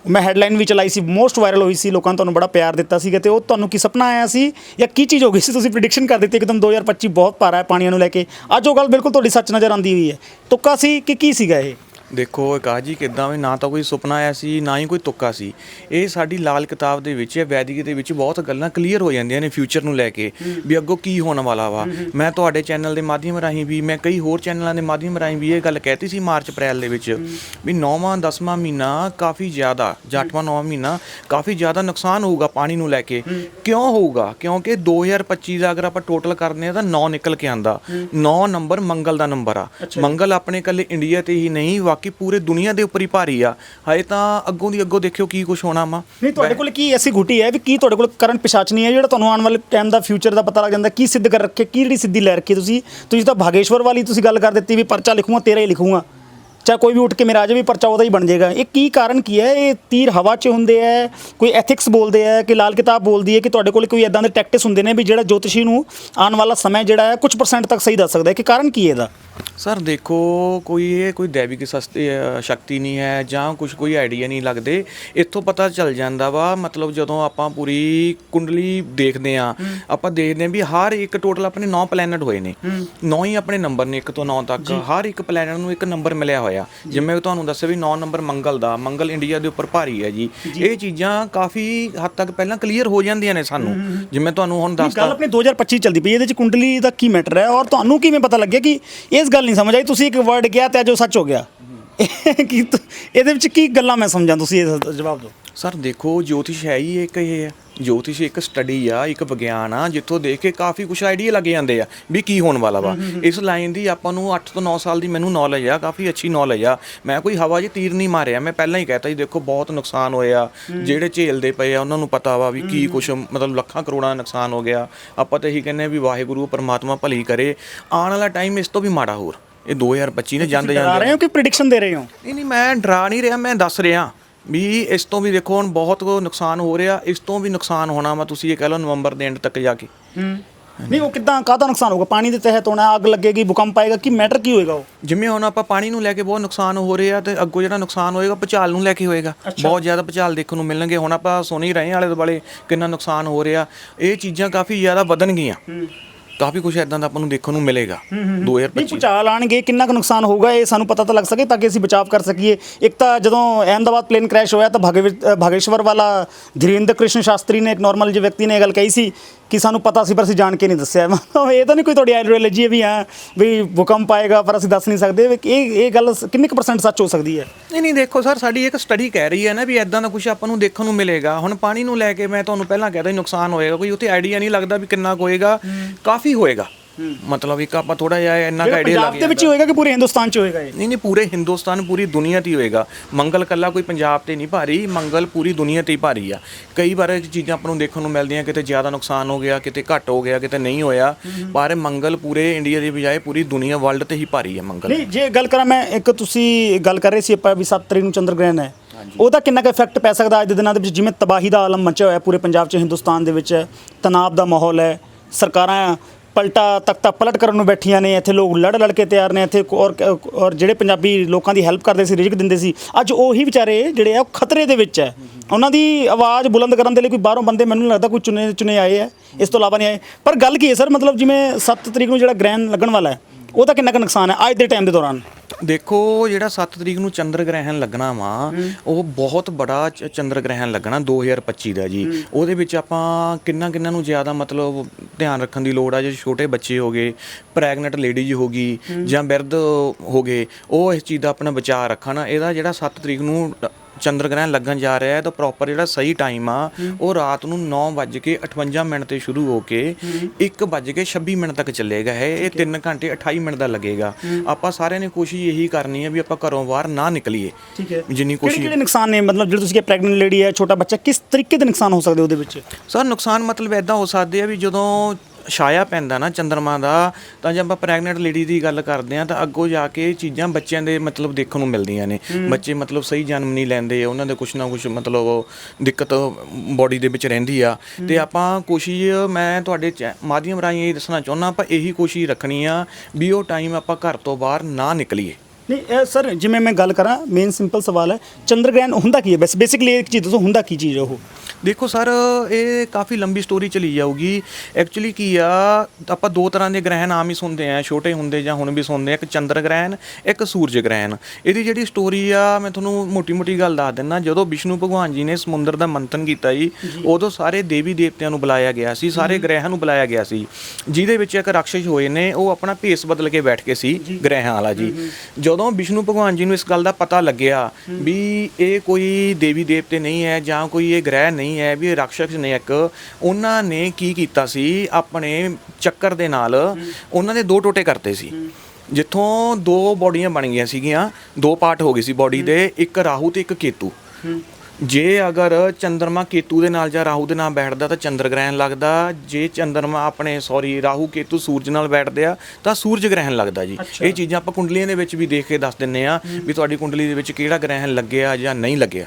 ਮੈਂ ਹੈਡਲਾਈਨ ਵੀ ਚਲਾਈ ਸੀ ਮੋਸਟ ਵਾਇਰਲ ਹੋਈ ਸੀ, ਲੋਕਾਂ ਨੇ ਤੁਹਾਨੂੰ ਬੜਾ ਪਿਆਰ ਦਿੱਤਾ ਸੀਗਾ ਤੇ ਉਹ ਤੁਹਾਨੂੰ ਕੀ ਸੁਪਨਾ ਆਇਆ ਸੀ ਜਾਂ ਕੀ ਚੀਜ਼ ਹੋ ਗਈ ਸੀ? ਤੁਸੀਂ ਪ੍ਰੀਡਿਕਸ਼ਨ ਕਰ ਦਿੱਤੀ, ਇੱਕਦਮ 2025 ਬਹੁਤ ਭਾਰਾ ਹੈ ਪਾਣੀਆਂ ਨੂੰ ਲੈ ਕੇ। ਅੱਜ ਉਹ ਗੱਲ ਬਿਲਕੁਲ ਤੁਹਾਡੀ ਸੱਚ ਨਜ਼ਰ ਆਉਂਦੀ ਹੋਈ ਹੈ। ਤੁੱਕਾ ਸੀ ਕਿ ਕੀ ਸੀਗਾ ਇਹ? ਦੇਖੋ ਆਕਾਸ਼ ਜੀ ਕਿੱਦਾਂ ਵੀ ਨਾ ਤਾਂ ਕੋਈ ਸੁਪਨਾ ਆਇਆ ਸੀ ਨਾ ਹੀ ਕੋਈ ਤੁੱਕਾ ਸੀ। ਇਹ ਸਾਡੀ ਲਾਲ ਕਿਤਾਬ ਦੇ ਵਿੱਚ ਵੈਦਿਕ ਦੇ ਵਿੱਚ ਬਹੁਤ ਗੱਲਾਂ ਕਲੀਅਰ ਹੋ ਜਾਂਦੀਆਂ ਨੇ ਫਿਊਚਰ ਨੂੰ ਲੈ ਕੇ ਵੀ ਅੱਗੋਂ ਕੀ ਹੋਣ ਵਾਲਾ ਵਾ। ਮੈਂ ਤੁਹਾਡੇ ਚੈਨਲ ਦੇ ਮਾਧਿਅਮ ਰਾਹੀਂ ਵੀ ਮੈਂ ਕਈ ਹੋਰ ਚੈਨਲਾਂ ਦੇ ਮਾਧਿਅਮ ਰਾਹੀਂ ਵੀ ਇਹ ਗੱਲ ਕਹਿਤੀ ਸੀ ਮਾਰਚ ਅਪ੍ਰੈਲ ਦੇ ਵਿੱਚ ਵੀ 9ਵਾਂ 10ਵਾਂ ਮਹੀਨਾ ਕਾਫੀ ਜ਼ਿਆਦਾ ਜਾਂ 8ਵਾਂ 9ਵਾਂ ਮਹੀਨਾ ਕਾਫੀ ਜ਼ਿਆਦਾ ਨੁਕਸਾਨ ਹੋਊਗਾ ਪਾਣੀ ਨੂੰ ਲੈ ਕੇ। ਕਿਉਂ ਹੋਊਗਾ? ਕਿਉਂਕਿ 2025 ਦਾ ਅਗਰ ਆਪਾਂ ਟੋਟਲ ਕਰਦੇ ਆ ਤਾਂ 9 ਨਿਕਲ ਕੇ ਆਂਦਾ। 9 ਨੰਬਰ ਮੰਗਲ ਦਾ ਨੰਬਰ ਆ। ਮੰਗਲ ਆਪਣੇ ਕੱਲੇ ਇੰਡੀਆ ਤੇ ਹੀ ਨਹੀਂ ਬਾਕੀ ਪੂਰੇ ਦੁਨੀਆ ਦੇ ਉੱਪਰ ਹੀ ਭਾਰੀ ਆ। ਹਜੇ ਤਾਂ ਅੱਗੋਂ ਦੀ ਅੱਗੋਂ ਦੇਖਿਓ ਕੀ ਕੁਝ ਹੋਣਾ ਵਾ। ਨਹੀਂ ਤੁਹਾਡੇ ਕੋਲ ਕੀ ਐਸੀ ਗੁੱਟੀ ਹੈ ਵੀ ਕੀ ਤੁਹਾਡੇ ਕੋਲ ਕਰੰਟ ਪਿਸ਼ਾਚਨੀ ਹੈ ਜਿਹੜਾ ਤੁਹਾਨੂੰ ਆਉਣ ਵਾਲੇ ਟਾਈਮ ਦਾ ਫਿਊਚਰ ਦਾ ਪਤਾ ਲੱਗ ਜਾਂਦਾ? ਕੀ ਸਿੱਧ ਕਰ ਰੱਖੇ ਕੀ ਜਿਹੜੀ ਸਿੱਧੀ ਲੈ ਰੱਖੀ ਤੁਸੀਂ? ਤੁਸੀਂ ਤਾਂ ਭਾਗੇਸ਼ਵਰ ਵਾਲੀ ਤੁਸੀਂ ਗੱਲ ਕਰ ਦਿੱਤੀ ਵੀ ਪਰਚਾ ਲਿਖੂੰਗਾ ਤੇਰਾ ਹੀ ਲਿਖੂੰਗਾ। ਚਾਹੇ ਕੋਈ ਵੀ ਉੱਠ ਕੇ ਮੇਰਾ ਆ ਜਾਵੇ ਪਰਚਾ ਉਹਦਾ ਹੀ ਬਣ ਜਾਏਗਾ। ਇਹ ਕੀ ਕਾਰਨ ਕੀ ਹੈ? ਇਹ ਤੀਰ ਹਵਾ 'ਚ ਹੁੰਦੇ ਹੈ ਕੋਈ ਐਥਿਕਸ ਬੋਲਦੇ ਹੈ ਕਿ ਲਾਲ ਕਿਤਾਬ ਬੋਲਦੀ ਹੈ ਕਿ ਤੁਹਾਡੇ ਕੋਲ ਕੋਈ ਇਦਾਂ ਦੇ ਟੈਕਟਿਸ ਹੁੰਦੇ ਨੇ ਵੀ ਜਿਹੜਾ ਜੋਤਿਸ਼ੀ ਨੂੰ ਆਉਣ ਵਾਲਾ ਸਮਾਂ ਜਿਹੜਾ ਹੈ ਕੁਝ ਪਰਸੈਂਟ ਤੱਕ ਸਹੀ ਦੱਸ ਸਕਦਾ ਹੈ। ਕਿ ਕਾਰਨ ਕੀ ਹੈ ਇਹਦਾ? ਸਰ ਦੇਖੋ ਕੋਈ ਇਹ ਕੋਈ ਸਸਤੀ ਅ, ਸ਼ਕਤੀ ਨਹੀਂ ਹੈ ਜਾਂ ਕੁਝ ਕੋਈ ਆਈਡੀਆ ਨਹੀਂ ਲੱਗਦੇ। ਇੱਥੋਂ ਪਤਾ ਚੱਲ ਜਾਂਦਾ ਵਾ ਮਤਲਬ ਜਦੋਂ ਆਪਾਂ ਪੂਰੀ ਕੁੰਡਲੀ ਦੇਖਦੇ ਆ ਆਪਾਂ ਦੇਖਦੇ ਆ ਵੀ ਹਰ ਇੱਕ ਟੋਟਲ ਆਪਣੇ 9 ਪਲੈਨਟ ਹੋਏ ਨੇ। 9 ਹੀ ਆਪਣੇ ਨੰਬਰ ਨੇ 1 ਤੋਂ 9 ਤੱਕ। ਹਰ ਇੱਕ ਪਲੈਨਟ ਨੂੰ ਇੱਕ ਨੰਬਰ ਮਿਲਿਆ ਹੋਇਆ। ਜਿਵੇਂ ਮੈਂ ਤੁਹਾਨੂੰ ਦੱਸਿਆ ਵੀ 9 ਨੰਬਰ ਮੰਗਲ ਦਾ ਮੰਗਲ ਇੰਡੀਆ ਦੇ ਉੱਪਰ ਭਾਰੀ ਹੈ ਜੀ। ਇਹ ਚੀਜ਼ਾਂ ਕਾਫੀ ਹੱਦ ਤੱਕ ਪਹਿਲਾਂ ਕਲੀਅਰ ਹੋ ਜਾਂਦੀਆਂ ਨੇ ਸਾਨੂੰ। ਜਿਵੇਂ ਤੁਹਾਨੂੰ ਹੁਣ ਗੱਲ ਦੱਸਦਾ ਆਪਣੀ 2025 ਚੱਲਦੀ ਪਈ ਇਹਦੇ ਚ ਕੁੰਡਲੀ ਦਾ ਕੀ ਮੈਟਰ ਹੈ? ਔਰ ਤੁਹਾਨੂੰ ਕਿਵੇਂ ਪਤਾ ਲੱਗਿਆ ਕਿ ਇਸ ਗੱਲ ਨਹੀਂ ਸਮਝ ਆਈ? ਤੁਸੀਂ ਇੱਕ ਵਰਡ ਕਿਹਾ ਤੇ ਉਹ ਸੱਚ ਹੋ ਗਿਆ। ਕੀ ਇਹਦੇ ਵਿੱਚ ਕੀ ਗੱਲਾਂ ਮੈਂ ਸਮਝਾਂ? ਤੁਸੀਂ ਇਹ ਜਵਾਬ ਦਿਓ। ਸਰ ਦੇਖੋ ਜੋਤਿਸ਼ ਹੈ ਹੀ ਇੱਕ ਇਹ ਹੈ। ਜੋਤਿਸ਼ ਇੱਕ ਸਟੱਡੀ ਆ ਇੱਕ ਵਿਗਿਆਨ ਆ ਜਿੱਥੋਂ ਦੇਖ ਕੇ ਕਾਫੀ ਕੁਝ ਆਈਡੀਆ ਲੱਗ ਜਾਂਦੇ ਆ ਵੀ ਕੀ ਹੋਣ ਵਾਲਾ ਵਾ। ਇਸ ਲਾਈਨ ਦੀ ਆਪਾਂ ਨੂੰ 8 ਤੋਂ 9 ਸਾਲ ਦੀ ਮੈਨੂੰ ਨੌਲੇਜ ਆ ਕਾਫੀ ਅੱਛੀ ਨੌਲੇਜ ਆ। ਮੈਂ ਕੋਈ ਹਵਾ 'ਚ ਤੀਰ ਨਹੀਂ ਮਾਰਿਆ ਮੈਂ ਪਹਿਲਾਂ ਹੀ ਕਹਿਤਾ ਜੀ ਦੇਖੋ ਬਹੁਤ ਨੁਕਸਾਨ ਹੋਇਆ ਜਿਹੜੇ ਝੇਲਦੇ ਪਏ ਆ ਉਹਨਾਂ ਨੂੰ ਪਤਾ ਵਾ ਵੀ ਕੀ ਕੁਝ ਮਤਲਬ ਲੱਖਾਂ ਕਰੋੜਾਂ ਦਾ ਨੁਕਸਾਨ ਹੋ ਗਿਆ। ਆਪਾਂ ਤਾਂ ਇਹੀ ਕਹਿੰਦੇ ਆ ਵੀ ਵਾਹਿਗੁਰੂ ਪਰਮਾਤਮਾ ਭਲੀ ਕਰੇ। ਆਉਣ ਵਾਲਾ ਟਾਈਮ ਇਸ ਤੋਂ ਵੀ ਮਾੜਾ ਹੋਰ। ਇਹ 2025 ਨੇ ਜਾਂਦੇ ਆ ਜਾਂਦੇ ਰਹੇ ਹੋ ਕਿ ਪ੍ਰੈਡਿਕਸ਼ਨ ਦੇ ਰਹੇ ਹੋ? ਨਹੀਂ ਨਹੀਂ ਮੈਂ ਡਰਾ ਨਹੀਂ ਰਿਹਾ ਮੈਂ ਦੱਸ ਰਿਹਾ। ਵੀ ਇਸ ਤੋਂ ਵੀ ਦੇਖੋ ਹੁਣ ਬਹੁਤ ਨੁਕਸਾਨ ਹੋ ਰਿਹਾ ਇਸ ਤੋਂ ਵੀ ਨੁਕਸਾਨ ਹੋਣਾ ਵਾ ਤੁਸੀਂ ਇਹ ਕਹਿ ਲਓ ਨਵੰਬਰ ਦੇ ਐਂਡ ਤੱਕ ਜਾ ਕੇ। ਨਹੀਂ ਉਹ ਕਿਦਾਂ ਕਾਹਦਾ ਨੁਕਸਾਨ ਹੋਗਾ ਪਾਣੀ ਦੇ ਤਹਿਤ ਹੋਣਾ ਅੱਗ ਲੱਗੇਗੀ ਭੂਕੰਪ ਆਏਗਾ ਕੀ ਮੈਟਰ ਕੀ ਹੋਏਗਾ ਉਹ? ਜਿਵੇਂ ਹੁਣ ਆਪਾਂ ਪਾਣੀ ਨੂੰ ਲੈ ਕੇ ਬਹੁਤ ਨੁਕਸਾਨ ਹੋ ਰਿਹਾ ਤੇ ਅੱਗੋਂ ਜਿਹੜਾ ਨੁਕਸਾਨ ਹੋਏਗਾ ਭੁਚਾਲ ਨੂੰ ਲੈ ਕੇ ਹੋਏਗਾ। ਬਹੁਤ ਜ਼ਿਆਦਾ ਭੁਚਾਲ ਦੇਖਣ ਨੂੰ ਮਿਲਣਗੇ। ਹੁਣ ਆਪਾਂ ਸੁਣ ਹੀ ਰਹੇ ਹਾਂ ਆਲੇ ਦੁਆਲੇ ਕਿੰਨਾ ਨੁਕਸਾਨ ਹੋ ਰਿਹਾ। ਇਹ ਚੀਜ਼ਾਂ ਕਾਫੀ ਜ਼ਿਆਦਾ ਵਧਣਗੀਆਂ। ਕਾਫੀ ਕੁਝ ਇਦਾਂ ਦਾ ਆਪਾਂ ਨੂੰ ਦੇਖਣ ਨੂੰ ਮਿਲੇਗਾ 2025 ਨਹੀਂ ਭੁਚਾਲ ਆਣਗੇ ਕਿੰਨਾ ਕੁ ਨੁਕਸਾਨ ਹੋਊਗਾ ਇਹ ਸਾਨੂੰ ਪਤਾ ਤਾਂ ਲੱਗ ਸਕੇ ਤਾਂ ਕਿ ਅਸੀਂ ਬਚਾਅ ਕਰ ਸਕੀਏ। ਇੱਕ ਤਾਂ ਜਦੋਂ ਅਹਿਮਦਾਬਾਦ ਪਲੇਨ ਕ੍ਰੈਸ਼ ਹੋਇਆ ਤਾਂ ਭਾਗੇ ਭਾਗੇਸ਼ਵਰ ਵਾਲਾ ਧੀਰੇਂਦਰ ਕ੍ਰਿਸ਼ਨ ਸ਼ਾਸਤਰੀ ਨੇ ਇੱਕ ਨਾਰਮਲ ਜਿਹੇ ਵਿਅਕਤੀ ਨੇ ਇਹ ਗੱਲ ਕਹੀ ਸੀ ਕਿ ਸਾਨੂੰ ਪਤਾ ਸੀ ਪਰ ਅਸੀਂ ਜਾਣ ਕੇ ਨਹੀਂ ਦੱਸਿਆ। ਮਤਲਬ ਇਹ ਤਾਂ ਨਹੀਂ ਕੋਈ ਤੁਹਾਡੀ ਆਈਡੀਓਲੋਜੀ ਹੈ ਵੀ ਹਾਂ ਵੀ ਭੂਕੰਪ ਆਏਗਾ ਪਰ ਅਸੀਂ ਦੱਸ ਨਹੀਂ ਸਕਦੇ ਵੀ ਇਹ ਇਹ ਗੱਲ ਕਿੰਨੇ ਕੁ ਪਰਸੈਂਟ ਸੱਚ ਹੋ ਸਕਦੀ ਹੈ? ਨਹੀਂ ਨਹੀਂ ਦੇਖੋ ਸਰ ਸਾਡੀ ਇੱਕ ਸਟੱਡੀ ਕਹਿ ਰਹੀ ਹੈ ਨਾ ਵੀ ਐਦਾਂ ਦਾ ਕੁਝ ਆਪਾਂ ਨੂੰ ਦੇਖਣ ਨੂੰ ਮਿਲੇਗਾ। ਹੁਣ ਪਾਣੀ ਨੂੰ ਲੈ ਕੇ ਮੈਂ ਤੁਹਾਨੂੰ ਪਹਿਲਾਂ ਕਹਿਦਾ ਨੁਕਸਾਨ ਹੋਏਗਾ ਕੋਈ ਉੱਥੇ ਆਈਡੀਆ ਨਹੀਂ ਲੱਗਦਾ ਵੀ ਕਿੰਨਾ ਹੋਏਗਾ। ਕਾਫੀ ਹੋਏਗਾ। ਮਤਲਬ ਇੱਕ ਆਪਾਂ ਥੋੜਾ ਜਿਹਾ ਇੰਨਾ ਕੁ ਆਈਡੀਆ ਪੰਜਾਬ ਲੱਗ ਦੇ ਵਿੱਚ ਹੀ ਹੋਏਗਾ ਕਿ ਪੂਰੇ ਹਿੰਦੁਸਤਾਨ 'ਚ ਹੋਏਗਾ ਇਹ? ਨਹੀਂ ਨਹੀਂ ਪੂਰੇ ਹਿੰਦੁਸਤਾਨ ਪੂਰੀ ਦੁਨੀਆ ਤੇ ਹੀ ਹੋਏਗਾ। ਮੰਗਲ ਕੱਲਾ ਕੋਈ ਪੰਜਾਬ ਤੇ ਨਹੀਂ ਭਾਰੀ ਮੰਗਲ ਪੂਰੀ ਦੁਨੀਆ ਤੇ ਹੀ ਭਾਰੀ ਆ। ਕਈ ਵਾਰ ਇਹ ਚੀਜ਼ਾਂ ਆਪਾਂ ਨੂੰ ਦੇਖਣ ਨੂੰ ਮਿਲਦੀਆਂ ਕਿਤੇ ਜ਼ਿਆਦਾ ਨੁਕਸਾਨ ਹੋ ਗਿਆ ਕਿਤੇ ਘੱਟ ਹੋ ਗਿਆ ਕਿਤੇ ਨਹੀਂ ਹੋਇਆ। ਪਰ ਮੰਗਲ ਪੂਰੇ ਇੰਡੀਆ ਦੀ ਬਜਾਏ ਪੂਰੀ ਦੁਨੀਆ ਵਰਲਡ ਤੇ ਹੀ ਭਾਰੀ ਆ ਮੰਗਲ। ਨਹੀਂ ਜੇ ਗੱਲ ਕਰਾਂ ਮੈਂ ਇੱਕ ਤੁਸੀਂ ਗੱਲ ਕਰ ਰਹੇ ਸੀ ਆਪਾਂ ਵੀ 7 ਤਰੀਕ ਨੂੰ ਚੰਦਰ ਗ੍ਰਹਿਣ ਹੈ ਉਹਦਾ ਕਿੰਨਾ ਕੁ ਇਫੈਕਟ ਪੈ ਸਕਦਾ ਅੱਜ ਦੇ ਦਿਨਾਂ ਦੇ ਵਿੱਚ? ਜਿਵੇਂ ਤਬਾਹੀ ਦਾ ਆਲਮ ਮਚਿਆ ਹੋਇਆ ਪੂਰੇ ਪੰਜਾਬ 'ਚ ਹਿੰਦੁਸਤਾਨ ਦੇ ਵਿੱਚ ਤਣਾਅ ਦਾ ਮਾਹੌਲ ਹੈ ਸਰਕਾਰਾਂ ਪਲਟਾ ਤਖਤਾ ਪਲਟ ਕਰਨ ਨੂੰ ਬੈਠੀਆਂ ਨੇ, ਇੱਥੇ ਲੋਕ ਲੜ ਲੜ ਕੇ ਤਿਆਰ ਨੇ, ਇੱਥੇ ਔਰ ਔਰ ਜਿਹੜੇ ਪੰਜਾਬੀ ਲੋਕਾਂ ਦੀ ਹੈਲਪ ਕਰਦੇ ਸੀ, ਰਿਜਕ ਦਿੰਦੇ ਸੀ, ਅੱਜ ਉਹੀ ਵਿਚਾਰੇ ਜਿਹੜੇ ਆ, ਉਹ ਖਤਰੇ ਦੇ ਵਿੱਚ ਹੈ। ਉਹਨਾਂ ਦੀ ਆਵਾਜ਼ ਬੁਲੰਦ ਕਰਨ ਦੇ ਲਈ ਕੋਈ ਬਾਹਰੋਂ ਬੰਦੇ ਮੈਨੂੰ ਨਹੀਂ ਲੱਗਦਾ ਕੋਈ ਚੁਣੇ ਚੁਣੇ ਆਏ ਹੈ, ਇਸ ਤੋਂ ਇਲਾਵਾ ਨਹੀਂ ਆਏ। ਪਰ ਗੱਲ ਕੀ ਹੈ ਸਰ, ਮਤਲਬ ਜਿਵੇਂ 7 ਤਰੀਕ ਨੂੰ ਜਿਹੜਾ ਗ੍ਰਹਿਣ ਲੱਗਣ ਵਾਲਾ ਹੈ, ਉਹਦਾ ਕਿੰਨਾ ਕੁ ਨੁਕਸਾਨ ਹੈ ਅੱਜ ਦੇ ਟਾਈਮ ਦੇ ਦੌਰਾਨ? ਦੇਖੋ ਜਿਹੜਾ 7 ਤਰੀਕ ਨੂੰ ਚੰਦਰ ਗ੍ਰਹਿਣ ਲੱਗਣਾ ਵਾ ਉਹ ਬਹੁਤ ਬੜਾ ਚ- ਚੰਦਰ ਗ੍ਰਹਿਣ ਲੱਗਣਾ 2025 ਦਾ ਜੀ। ਉਹਦੇ ਵਿੱਚ ਆਪਾਂ ਕਿੰਨਾ ਕਿੰਨਾ ਨੂੰ ਜ਼ਿਆਦਾ ਮਤਲਬ ਧਿਆਨ ਰੱਖਣ ਦੀ ਲੋੜ ਆ ਜੇ ਛੋਟੇ ਬੱਚੇ ਹੋਗੇ ਪ੍ਰੈਗਨੈਂਟ ਲੇਡੀਜ਼ ਹੋਗੀ ਜਾਂ ਬਿਰਧ ਹੋਗੇ ਉਹ ਇਸ ਚੀਜ਼ ਦਾ ਆਪਣਾ ਬਚਾਅ ਰੱਖਣ। ਇਹਦਾ ਜਿਹੜਾ 7 ਤਰੀਕ ਨੂੰ ਚੰਦਰ ਗ੍ਰਹਿਣ ਲੱਗਣ ਜਾ ਰਿਹਾ ਹੈ ਤਾਂ ਪ੍ਰੋਪਰ ਜਿਹੜਾ ਸਹੀ ਟਾਈਮ ਆ ਉਹ ਰਾਤ ਨੂੰ 9:58 ਮਿੰਟ ਤੇ ਸ਼ੁਰੂ ਹੋ ਕੇ 1:26 ਮਿੰਟ ਤੱਕ ਚੱਲੇਗਾ ਇਹ। ਇਹ 3 ਘੰਟੇ 28 ਮਿੰਟ ਦਾ ਲੱਗੇਗਾ। ਆਪਾਂ ਸਾਰਿਆਂ ਨੇ ਕੋਸ਼ਿਸ਼ ਇਹੀ ਕਰਨੀ ਹੈ ਵੀ ਆਪਾਂ ਘਰੋਂ ਬਾਹਰ ਨਾ ਨਿਕਲੀਏ। ਠੀਕ ਹੈ। ਜਿੰਨੀ ਕੋਸ਼ਿਸ਼ ਕਿਹੜੇ ਨੁਕਸਾਨ ਨੇ? ਮਤਲਬ ਜਿਹੜੇ ਤੁਸੀਂ ਕਿ ਪ੍ਰੈਗਨੈਂਟ ਲੇਡੀ ਹੈ ਛੋਟਾ ਬੱਚਾ ਕਿਸ ਤਰੀਕੇ ਦੇ ਨੁਕਸਾਨ ਹੋ ਸਕਦੇ ਉਹਦੇ ਵਿੱਚ? ਸਰ ਨੁਕਸਾਨ ਮਤਲਬ ਐਦਾਂ ਹੋ ਸਕਦੇ ਆ ਵੀ ਜਦੋਂ ਛਾਇਆ ਪੈਂਦਾ ਨਾ ਚੰਦਰਮਾ ਦਾ ਤਾਂ ਜੇ ਆਪਾਂ ਪ੍ਰੈਗਨੈਂਟ ਲੇਡੀ ਦੀ ਗੱਲ ਕਰਦੇ ਆ ਤਾਂ ਅੱਗੋਂ ਜਾ ਕੇ ਚੀਜ਼ਾਂ ਬੱਚਿਆਂ ਦੇ ਮਤਲਬ ਦੇਖਣ ਨੂੰ ਮਿਲਦੀਆਂ ਨੇ। ਬੱਚੇ ਮਤਲਬ ਸਹੀ ਜਨਮ ਨਹੀਂ ਲੈਂਦੇ ਉਹਨਾਂ ਦੇ ਕੁਛ ਨਾ ਕੁਛ ਮਤਲਬ ਦਿੱਕਤ ਬੋਡੀ ਦੇ ਵਿੱਚ ਰਹਿੰਦੀ ਆ। ਤੇ ਆਪਾਂ ਕੋਸ਼ਿਸ਼ ਮੈਂ ਤੁਹਾਡੇ ਮਾਧਿਅਮ ਰਾਹੀਂ ਇਹ ਦੱਸਣਾ ਚਾਹੁੰਦਾ ਆਪਾਂ ਇਹੀ ਕੋਸ਼ਿਸ਼ ਰੱਖਣੀ ਆ ਵੀ ਉਹ ਟਾਈਮ ਆਪਾਂ ਘਰ ਤੋਂ ਬਾਹਰ ਨਾ ਨਿਕਲੀਏ। ਨਹੀਂ ਸਰ ਜਿਵੇਂ ਮੈਂ ਗੱਲ ਕਰਾਂ ਮੇਨ ਸਿੰਪਲ ਸਵਾਲ ਹੈ ਚੰਦਰ ਗ੍ਰਹਿਣ ਹੁੰਦਾ ਕੀ ਹੈ? ਬਸ ਬੇਸਿਕਲੀ ਇੱਕ ਚੀਜ਼ ਦੱਸੋ ਹੁੰਦਾ ਕੀ ਚੀਜ਼ ਹੈ ਉਹ? ਦੇਖੋ ਸਰ ਇਹ ਕਾਫੀ ਲੰਬੀ ਸਟੋਰੀ ਚਲੀ ਜਾਊਗੀ। ਐਕਚੁਅਲੀ ਕੀ ਆ ਆਪਾਂ ਦੋ ਤਰ੍ਹਾਂ ਦੇ ਗ੍ਰਹਿਣ ਆਮ ਹੀ ਸੁਣਦੇ ਆ। ਛੋਟੇ ਹੁੰਦੇ ਜਾਂ ਹੁਣ ਵੀ ਸੁਣਦੇ ਆ। ਇੱਕ ਚੰਦਰ ਗ੍ਰਹਿਣ ਇੱਕ ਸੂਰਜ ਗ੍ਰਹਿਣ। ਇਹਦੀ ਜਿਹੜੀ ਸਟੋਰੀ ਆ ਮੈਂ ਤੁਹਾਨੂੰ ਮੋਟੀ-ਮੋਟੀ ਗੱਲ ਦੱਸ ਦਿੰਦਾ। ਜਦੋਂ ਵਿਸ਼ਨੂੰ ਭਗਵਾਨ ਜੀ ਨੇ ਸਮੁੰਦਰ ਦਾ ਮੰਥਨ ਕੀਤਾ ਜੀ ਉਦੋਂ ਸਾਰੇ ਦੇਵੀ ਦੇਵਤਿਆਂ ਨੂੰ ਬੁਲਾਇਆ ਗਿਆ ਸੀ। ਸਾਰੇ ਗ੍ਰਹਿਾਂ ਨੂੰ ਬੁਲਾਇਆ ਗਿਆ ਸੀ। ਜਿਹਦੇ ਵਿੱਚ ਇੱਕ ਰਾਕਸ਼ਸ ਹੋਏ ਨੇ ਉਹ ਆਪਣਾ ਭੇਸ ਬਦਲ ਕੇ ਬੈਠ ਕੇ ਸੀ ਗ੍ਰਹਿਾਂ ਵਾਲਾ ਜੀ। ਜਦੋਂ ਵਿਸ਼ਨੂੰ ਭਗਵਾਨ ਜੀ ਨੂੰ ਇਸ ਗੱਲ ਦਾ ਪਤਾ ਲੱਗਿਆ ਵੀ ਇਹ ਕੋਈ ਦੇਵੀ ਦੇਵਤੇ ਨਹੀਂ ਹੈ ਜਾਂ ਕੋਈ ਇਹ ਗ੍ਰਹਿ ਨਹੀਂ ਹੈ ਵੀ ਇਹ ਨੇ ਇੱਕ, ਉਹਨਾਂ ਨੇ ਕੀ ਕੀਤਾ ਸੀ, ਆਪਣੇ ਚੱਕਰ ਦੇ ਨਾਲ ਉਹਨਾਂ ਦੇ ਦੋ ਟੋਟੇ ਕਰਤੇ ਸੀ। ਜਿੱਥੋਂ ਦੋ ਬੋਡੀਆਂ ਬਣ ਗਈਆਂ ਸੀਗੀਆਂ, ਦੋ ਪਾਰਟ ਹੋ ਗਏ ਸੀ ਬੋਡੀ ਦੇ, ਇੱਕ ਰਾਹੂ ਤੇ ਇੱਕ ਕੇਤੂ। ਜੇ ਅਗਰ ਚੰਦਰਮਾ ਕੇਤੂ ਦੇ ਨਾਲ ਜਾਂ ਰਾਹੂ ਦੇ ਨਾਲ ਬੈਠਦਾ ਤਾਂ ਚੰਦਰ ਗ੍ਰਹਿਣ ਲੱਗਦਾ। ਜੇ ਚੰਦਰਮਾ ਆਪਣੇ ਸੌਰੀ ਰਾਹੂ ਕੇਤੂ ਸੂਰਜ ਨਾਲ ਬੈਠਦੇ ਆ ਤਾਂ ਸੂਰਜ ਗ੍ਰਹਿਣ ਲੱਗਦਾ ਜੀ। ਇਹ ਚੀਜ਼ਾਂ ਆਪਾਂ ਕੁੰਡਲੀਆਂ ਦੇ ਵਿੱਚ ਵੀ ਦੇਖ ਕੇ ਦੱਸ ਦਿੰਨੇ ਆ ਵੀ ਤੁਹਾਡੀ ਕੁੰਡਲੀ ਦੇ ਵਿੱਚ ਕਿਹੜਾ ਗ੍ਰਹਿਣ ਲੱਗਿਆ ਜਾਂ ਨਹੀਂ ਲੱਗਿਆ।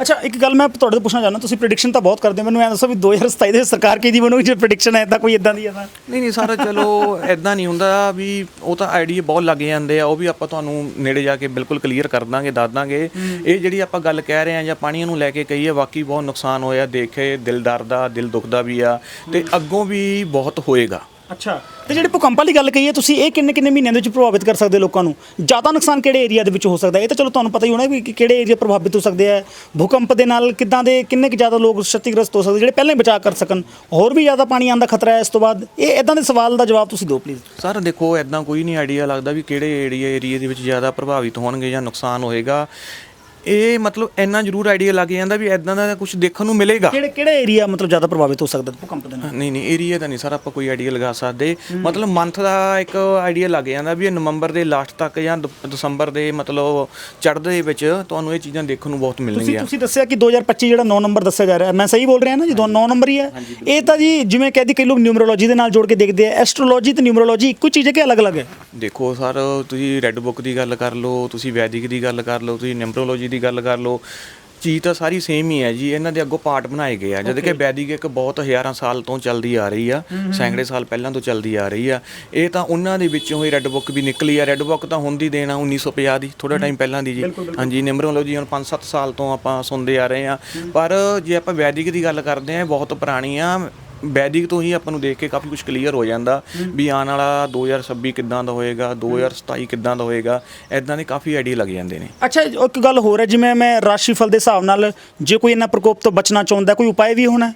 ਅੱਛਾ ਇੱਕ ਗੱਲ ਮੈਂ ਤੁਹਾਡੇ ਤੋਂ ਪੁੱਛਣਾ ਚਾਹੁੰਦਾ ਤੁਸੀਂ ਪ੍ਰੈਡਿਕਸ਼ਨ ਤਾਂ ਬਹੁਤ ਕਰਦੇ ਮੈਨੂੰ ਐ ਦੱਸੋ ਵੀ 2027 ਦੇ ਸਰਕਾਰ ਕਿਹਦੀ ਬਣੂਗੀ ਜੇ ਪ੍ਰੈਡਿਕਸ਼ਨ ਹੈ ਤਾਂ ਕੋਈ ਇਦਾਂ ਦੀ ਹੈ ਤਾਂ? ਨਹੀਂ ਨਹੀਂ ਸਾਰਾ ਚਲੋ ਐਦਾਂ ਨਹੀਂ ਹੁੰਦਾ ਵੀ ਉਹ ਤਾਂ ਆਈਡੀਆ ਬਹੁਤ ਲੱਗ ਜਾਂਦੇ ਆ ਉਹ ਵੀ ਆਪਾਂ ਤੁਹਾਨੂੰ ਨੇੜੇ ਜਾ ਕੇ ਬਿਲਕੁਲ ਕਲੀਅਰ ਕਰ ਦਾਂਗੇ ਦੱਸ ਦਾਂਗੇ। ਇਹ ਜਿਹੜੀ ਆਪਾਂ ਗੱਲ ਕਹਿ ਰਹੇ ਆ ਜਾਂ ਪਾਣੀਆਂ ਨੂੰ ਲੈ ਕੇ ਕਹੀਏ ਵਾਕਈ ਬਹੁਤ ਨੁਕਸਾਨ ਹੋਇਆ। ਦੇਖੇ ਦਿਲ ਦਰਦਾ ਦਿਲ ਦੁਖਦਾ ਵੀ ਆ ਤੇ ਅੱਗੋਂ ਵੀ ਬਹੁਤ ਹੋਏਗਾ। ਅੱਛਾ ਤੇ ਜਿਹੜੇ ਭੂਕੰਪ ਵਾਲੀ ਗੱਲ ਕਹੀ ਹੈ ਤੁਸੀਂ ਇਹ ਕਿੰਨੇ ਕਿੰਨੇ ਮਹੀਨਿਆਂ ਦੇ ਵਿੱਚ ਪ੍ਰਭਾਵਿਤ ਕਰ ਸਕਦੇ ਲੋਕਾਂ ਨੂੰ? ਜ਼ਿਆਦਾ ਨੁਕਸਾਨ ਕਿਹੜੇ ਏਰੀਆ ਦੇ ਵਿੱਚ ਹੋ ਸਕਦਾ? ਇਹ ਤਾਂ ਚਲੋ ਤੁਹਾਨੂੰ ਪਤਾ ਹੀ ਹੋਣਾ ਵੀ ਕਿ ਕਿਹੜੇ ਏਰੀਆ ਪ੍ਰਭਾਵਿਤ ਹੋ ਸਕਦੇ ਆ। ਭੂਕੰਪ ਦੇ ਨਾਲ ਕਿੱਦਾਂ ਦੇ ਕਿੰਨੇ ਕੁ ਜ਼ਿਆਦਾ ਲੋਕ ਛਤੀਗ੍ਰਸਤ ਹੋ ਸਕਦੇ ਜਿਹੜੇ ਪਹਿਲਾਂ ਹੀ ਬਚਾਅ ਕਰ ਸਕਣ? ਹੋਰ ਵੀ ਜ਼ਿਆਦਾ ਪਾਣੀ ਆਉਣ ਦਾ ਖਤਰਾ ਹੈ ਇਸ ਤੋਂ ਬਾਅਦ? ਇਹ ਇਦਾਂ ਦੇ ਸਵਾਲ ਦਾ ਜਵਾਬ ਤੁਸੀਂ ਦਿਓ ਪਲੀਜ਼ ਸਰ ਦੇਖੋ ਐਦਾਂ ਕੋਈ ਨਹੀਂ ਆਈਡੀਆ ਲੱਗਦਾ ਵੀ ਕਿਹੜੇ ਏਰੀਆ ਏਰੀਆ ਦੇ ਵਿੱਚ ਜ਼ਿਆਦਾ ਪ੍ਰਭਾਵਿਤ ਹੋਣਗੇ ਜਾਂ ਨੁਕਸਾਨ ਹੋਏਗਾ। ਇਹ ਮਤਲਬ ਇੰਨਾ ਜ਼ਰੂਰ ਆਈਡੀਆ ਲੱਗ ਜਾਂਦਾ ਵੀ ਐਦਾਂ ਦਾ ਕੁਝ ਦੇਖਣ ਨੂੰ ਮਿਲੇਗਾ। ਕਿਹੜੇ ਕਿਹੜੇ ਏਰੀਆ ਮਤਲਬ ਜ਼ਿਆਦਾ ਪ੍ਰਭਾਵਿਤ ਹੋ ਸਕਦਾ ਭੂਕੰਪ ਦੇ ਨਾਲ? ਨਹੀਂ ਨਹੀਂ ਏਰੀਆ ਦਾ ਨਹੀਂ ਸਰ ਆਪਾਂ ਕੋਈ ਆਈਡੀਆ ਲਗਾ ਸਕਦੇ। ਮਤਲਬ ਮੰਥ ਦਾ ਇੱਕ ਆਈਡੀਆ ਲੱਗ ਜਾਂਦਾ ਵੀ ਇਹ ਨਵੰਬਰ ਦੇ ਲਾਸਟ ਤੱਕ ਜਾਂ ਦ- ਦਸੰਬਰ ਦੇ ਮਤਲਬ ਚੜ੍ਹਦੇ ਵਿੱਚ ਤੁਹਾਨੂੰ ਇਹ ਚੀਜ਼ਾਂ ਦੇਖਣ ਨੂੰ ਬਹੁਤ ਤੁਸੀਂ ਮਿਲਣਗੀਆਂ। ਤੁਸੀਂ ਦੱਸਿਆ ਕਿ 2025 ਜਿਹੜਾ 9 ਨੰਬਰ ਦੱਸਿਆ ਜਾ ਰਿਹਾ। ਹੈ। ਮੈਂ ਸਹੀ ਬੋਲ ਰਿਹਾ ਨਾ? ਜੀ 9 ਨੰਬਰ ਹੀ ਹੈ। ਇਹ ਤਾਂ ਜੀ ਜਿਵੇਂ ਕਹਿੰਦੀ ਕਈ ਲੋਕ ਨਿਊਮਰੋਲੋਜੀ ਦੇ ਨਾਲ ਜੋੜ ਕੇ ਦੇਖਦੇ ਆ। ਐਸਟ੍ਰੋਲੋਜੀ ਤੇ ਨਿਊਮਰੋਲੋਜੀ ਇੱਕੋ ਚੀਜ਼ ਹੈ ਕਿ ਅਲੱਗ-ਅਲੱਗ ਹੈ? ਦੇਖੋ ਸਰ ਤੁਸੀਂ ਰੈੱਡ ਬੁੱਕ ਦੀ ਗੱਲ ਕਰ ਲਓ ਤੁਸੀਂ ਵੈਦਿਕ ਦੀ ਗੱਲ ਕਰ ਲਓ ਤੁਸੀਂ ਨਿੰਬਰੋਲੋਜੀ ਦੀ ਗੱਲ ਕਰ ਲਓ ਚੀਜ਼ ਤਾਂ ਸਾਰੀ ਸੇਮ ਹੀ ਹੈ ਜੀ ਇਹਨਾਂ ਦੇ ਅੱਗੋਂ ਪਾਰਟ ਬਣਾਏ ਗਏ ਆ। ਜਦ ਕਿ ਵੈਦਿਕ ਇੱਕ ਬਹੁਤ ਹਜ਼ਾਰਾਂ ਸਾਲ ਤੋਂ ਚੱਲਦੀ ਆ ਰਹੀ ਆ ਸੈਂਕੜੇ ਸਾਲ ਪਹਿਲਾਂ ਤੋਂ ਚੱਲਦੀ ਆ ਰਹੀ ਆ। ਇਹ ਤਾਂ ਉਹਨਾਂ ਦੇ ਵਿੱਚੋਂ ਹੀ ਰੈੱਡ ਬੁੱਕ ਵੀ ਨਿਕਲੀ ਆ। ਰੈੱਡ ਬੁੱਕ ਤਾਂ ਹੁੰਦੀ ਦੇਣਾ 1950 ਦੀ ਥੋੜਾ ਟਾਈਮ ਪਹਿਲਾਂ ਦੀ ਜੀ। ਹਾਂਜੀ ਨਿੰਬਰੋਲੋਜੀ ਹੁਣ 5-7 ਸਾਲ ਤੋਂ ਆਪਾਂ ਸੁਣਦੇ ਆ ਰਹੇ ਆ। ਪਰ ਜੇ ਆਪਾਂ ਵੈਦਿਕ ਦੀ ਗੱਲ ਕਰਦੇ ਆ ਬਹੁਤ ਪੁਰਾਣੀ ਆ। ਵੈਦਿਕ ਤੋਂ ਹੀ ਆਪਾਂ ਨੂੰ ਦੇਖ ਕੇ ਕਾਫੀ ਕੁਝ ਕਲੀਅਰ ਹੋ ਜਾਂਦਾ ਵੀ ਆਉਣ ਵਾਲਾ 2026 ਕਿੱਦਾਂ ਦਾ ਹੋਏਗਾ 2027 ਕਿੱਦਾਂ ਦਾ ਹੋਏਗਾ ਐਦਾਂ ਦੇ ਕਾਫੀ ਆਈਡੀਆ ਲੱਗ ਜਾਂਦੇ ਨੇ। ਅੱਛਾ ਇੱਕ ਗੱਲ ਹੋਰ ਹੈ ਜਿਵੇਂ ਮੈਂ ਰਾਸ਼ੀਫਲ ਦੇ ਹਿਸਾਬ ਨਾਲ ਜੇ ਕੋਈ ਇਹਨਾਂ ਪ੍ਰਕੋਪ ਤੋਂ ਬਚਣਾ ਚਾਹੁੰਦਾ ਕੋਈ ਉਪਾਅ ਵੀ ਹੋਣਾ?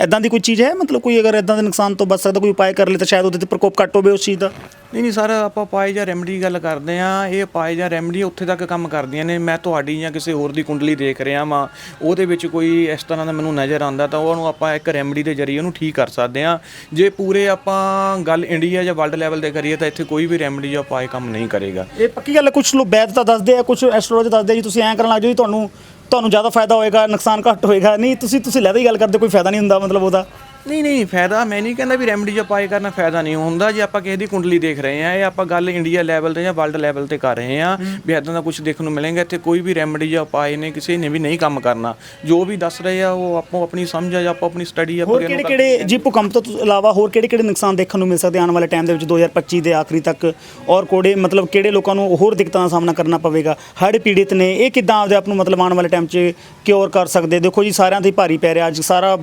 ਐਦਾਂ ਦੀ ਕੋਈ ਚੀਜ਼ ਹੈ? ਮਤਲਬ ਕੋਈ ਅਗਰ ਐਦਾਂ ਦੇ ਨੁਕਸਾਨ ਤੋਂ ਬਚ ਸਕਦਾ ਕੋਈ ਉਪਾਅ ਕਰ ਲੇ ਤਾਂ ਸ਼ਾਇਦ ਉਹਦੇ ਤੇ ਪ੍ਰਕੋਪ ਘੱਟ ਹੋਵੇ ਉਸ ਚੀਜ਼ ਦਾ? ਨਹੀਂ ਨਹੀਂ ਸਰ ਆਪਾਂ ਪਾਏ ਜਾਂ ਰੈਮਡੀ ਦੀ ਗੱਲ ਕਰਦੇ ਆ ਇਹ ਪਾਏ ਜਾਂ ਰੈਮਡੀ ਉੱਥੇ ਤੱਕ ਕੰਮ ਕਰਦੀਆਂ ਨੇ। ਮੈਂ ਤੁਹਾਡੀ ਜਾਂ ਕਿਸੇ ਹੋਰ ਦੀ ਕੁੰਡਲੀ ਦੇਖ ਰਿਹਾ ਵਾਂ। ਉਹਦੇ ਵਿੱਚ ਕੋਈ ਇਸ ਤਰ੍ਹਾਂ ਦਾ ਮੈਨੂੰ ਨਜ਼ਰ ਆਉਂਦਾ ਤਾਂ ਉਹਨੂੰ ਆਪਾਂ ਇੱਕ ਰੈਮਡੀ ਦੇ ਜ਼ਰੀਏ ਉਹਨੂੰ ਠੀਕ ਕਰ ਸਕਦੇ ਆ ਜੇ ਪੂਰੇ ਆਪਾਂ ਗੱਲ ਇੰਡੀਆ ਜਾਂ ਵਰਲਡ ਲੈਵਲ ਤੇ ਕਰੀਏ ਤਾਂ ਇੱਥੇ ਕੋਈ ਵੀ ਰੈਮਡੀ ਜਾਂ ਪਾਏ ਕੰਮ ਨਹੀਂ ਕਰੇਗਾ। ਇਹ ਪੱਕੀ ਗੱਲ ਹੈ ਕੁਝ ਲੋਕ ਵੈਦ ਤਾਂ ਦੱਸਦੇ ਆ ਕੁਝ ਐਸਟ੍ਰੋਲੋਜੀ ਦੱਸਦੇ ਆ ਜੀ ਤੁਸੀਂ ਐਂ ਕਰਨ ਲੱਗ ਜਾਓ ਜੀ ਤੁਹਾਨੂੰ ਤੁਹਾਨੂੰ ਜ਼ਿਆਦਾ ਫਾਇਦਾ ਹੋਏਗਾ, ਨੁਕਸਾਨ ਘੱਟ ਹੋਏਗਾ। ਨਹੀਂ, ਤੁਸੀਂ ਤੁਸੀਂ ਲੈਦਾ ਹੀ ਗੱਲ ਕਰਦੇ, ਕੋਈ ਫਾਇਦਾ ਨਹੀਂ ਹੁੰਦਾ ਮਤਲਬ ਉਹਦਾ। ਨਹੀਂ ਨਹੀਂ ਫਾਇਦਾ ਮੈਂ ਨਹੀਂ ਕਹਿੰਦਾ ਵੀ ਰੈਮਡੀ ਜਾਂ ਪਾਏ ਕਰਨਾ ਫਾਇਦਾ ਨਹੀਂ। ਹੁੰਦਾ ਜੇ ਆਪਾਂ ਕਿਸੇ ਦੀ ਕੁੰਡਲੀ ਦੇਖ ਰਹੇ ਆ ਇਹ ਆਪਾਂ ਗੱਲ ਇੰਡੀਆ ਲੈਵਲ ਤੇ ਜਾਂ ਵਰਲਡ ਲੈਵਲ ਤੇ ਕਰ ਰਹੇ ਆ ਵੀ ਇਦਾਂ ਦਾ ਕੁਝ ਦੇਖਣ ਨੂੰ ਮਿਲੇਗਾ ਇੱਥੇ ਕੋਈ ਵੀ ਰੈਮਡੀ ਜਾਂ ਪਾਏ ਨੇ ਕਿਸੇ ਨੇ ਵੀ ਨਹੀਂ ਕੰਮ ਕਰਨਾ। ਜੋ ਵੀ ਦੱਸ ਰਹੇ ਆ ਉਹ ਆਪੋ ਆਪਣੀ ਸਮਝ ਆ ਜਾਂ ਆਪੋ ਆਪਣੀ ਸਟੱਡੀ ਆਪਾਂ ਹੋਰ ਕਿਹੜੇ ਕਿਹੜੇ ਜੀ ਭੂਕੰਪ ਤੋਂ ਇਲਾਵਾ ਹੋਰ ਕਿਹੜੇ ਕਿਹੜੇ ਨੁਕਸਾਨ ਦੇਖਣ ਨੂੰ ਮਿਲ ਸਕਦੇ ਆਉਣ ਵਾਲੇ ਟਾਈਮ ਦੇ ਵਿੱਚ 2025 ਦੇ ਆਖਰੀ ਤੱਕ? ਔਰ ਕੋੜੇ ਮਤਲਬ ਕਿਹੜੇ ਲੋਕਾਂ ਨੂੰ ਹੋਰ ਦਿੱਕਤਾਂ ਦਾ ਸਾਹਮਣਾ ਕਰਨਾ ਪਵੇਗਾ? ਹੜ੍ਹ ਪੀੜਿਤ ਨੇ ਇਹ ਕਿੱਦਾਂ ਆਪਦੇ ਆਪ ਨੂੰ ਮਤਲਬ ਆਉਣ ਵਾਲੇ ਟਾਈਮ 'ਚ ਕਿਉਰ ਕਰ ਸਕਦੇ? ਦੇਖੋ ਜੀ ਸਾਰਿਆਂ ਤੇ ਹੀ ਭਾਰੀ ਪੈ ਰਿਹਾ। ਅੱਜ ਸਾਰਾ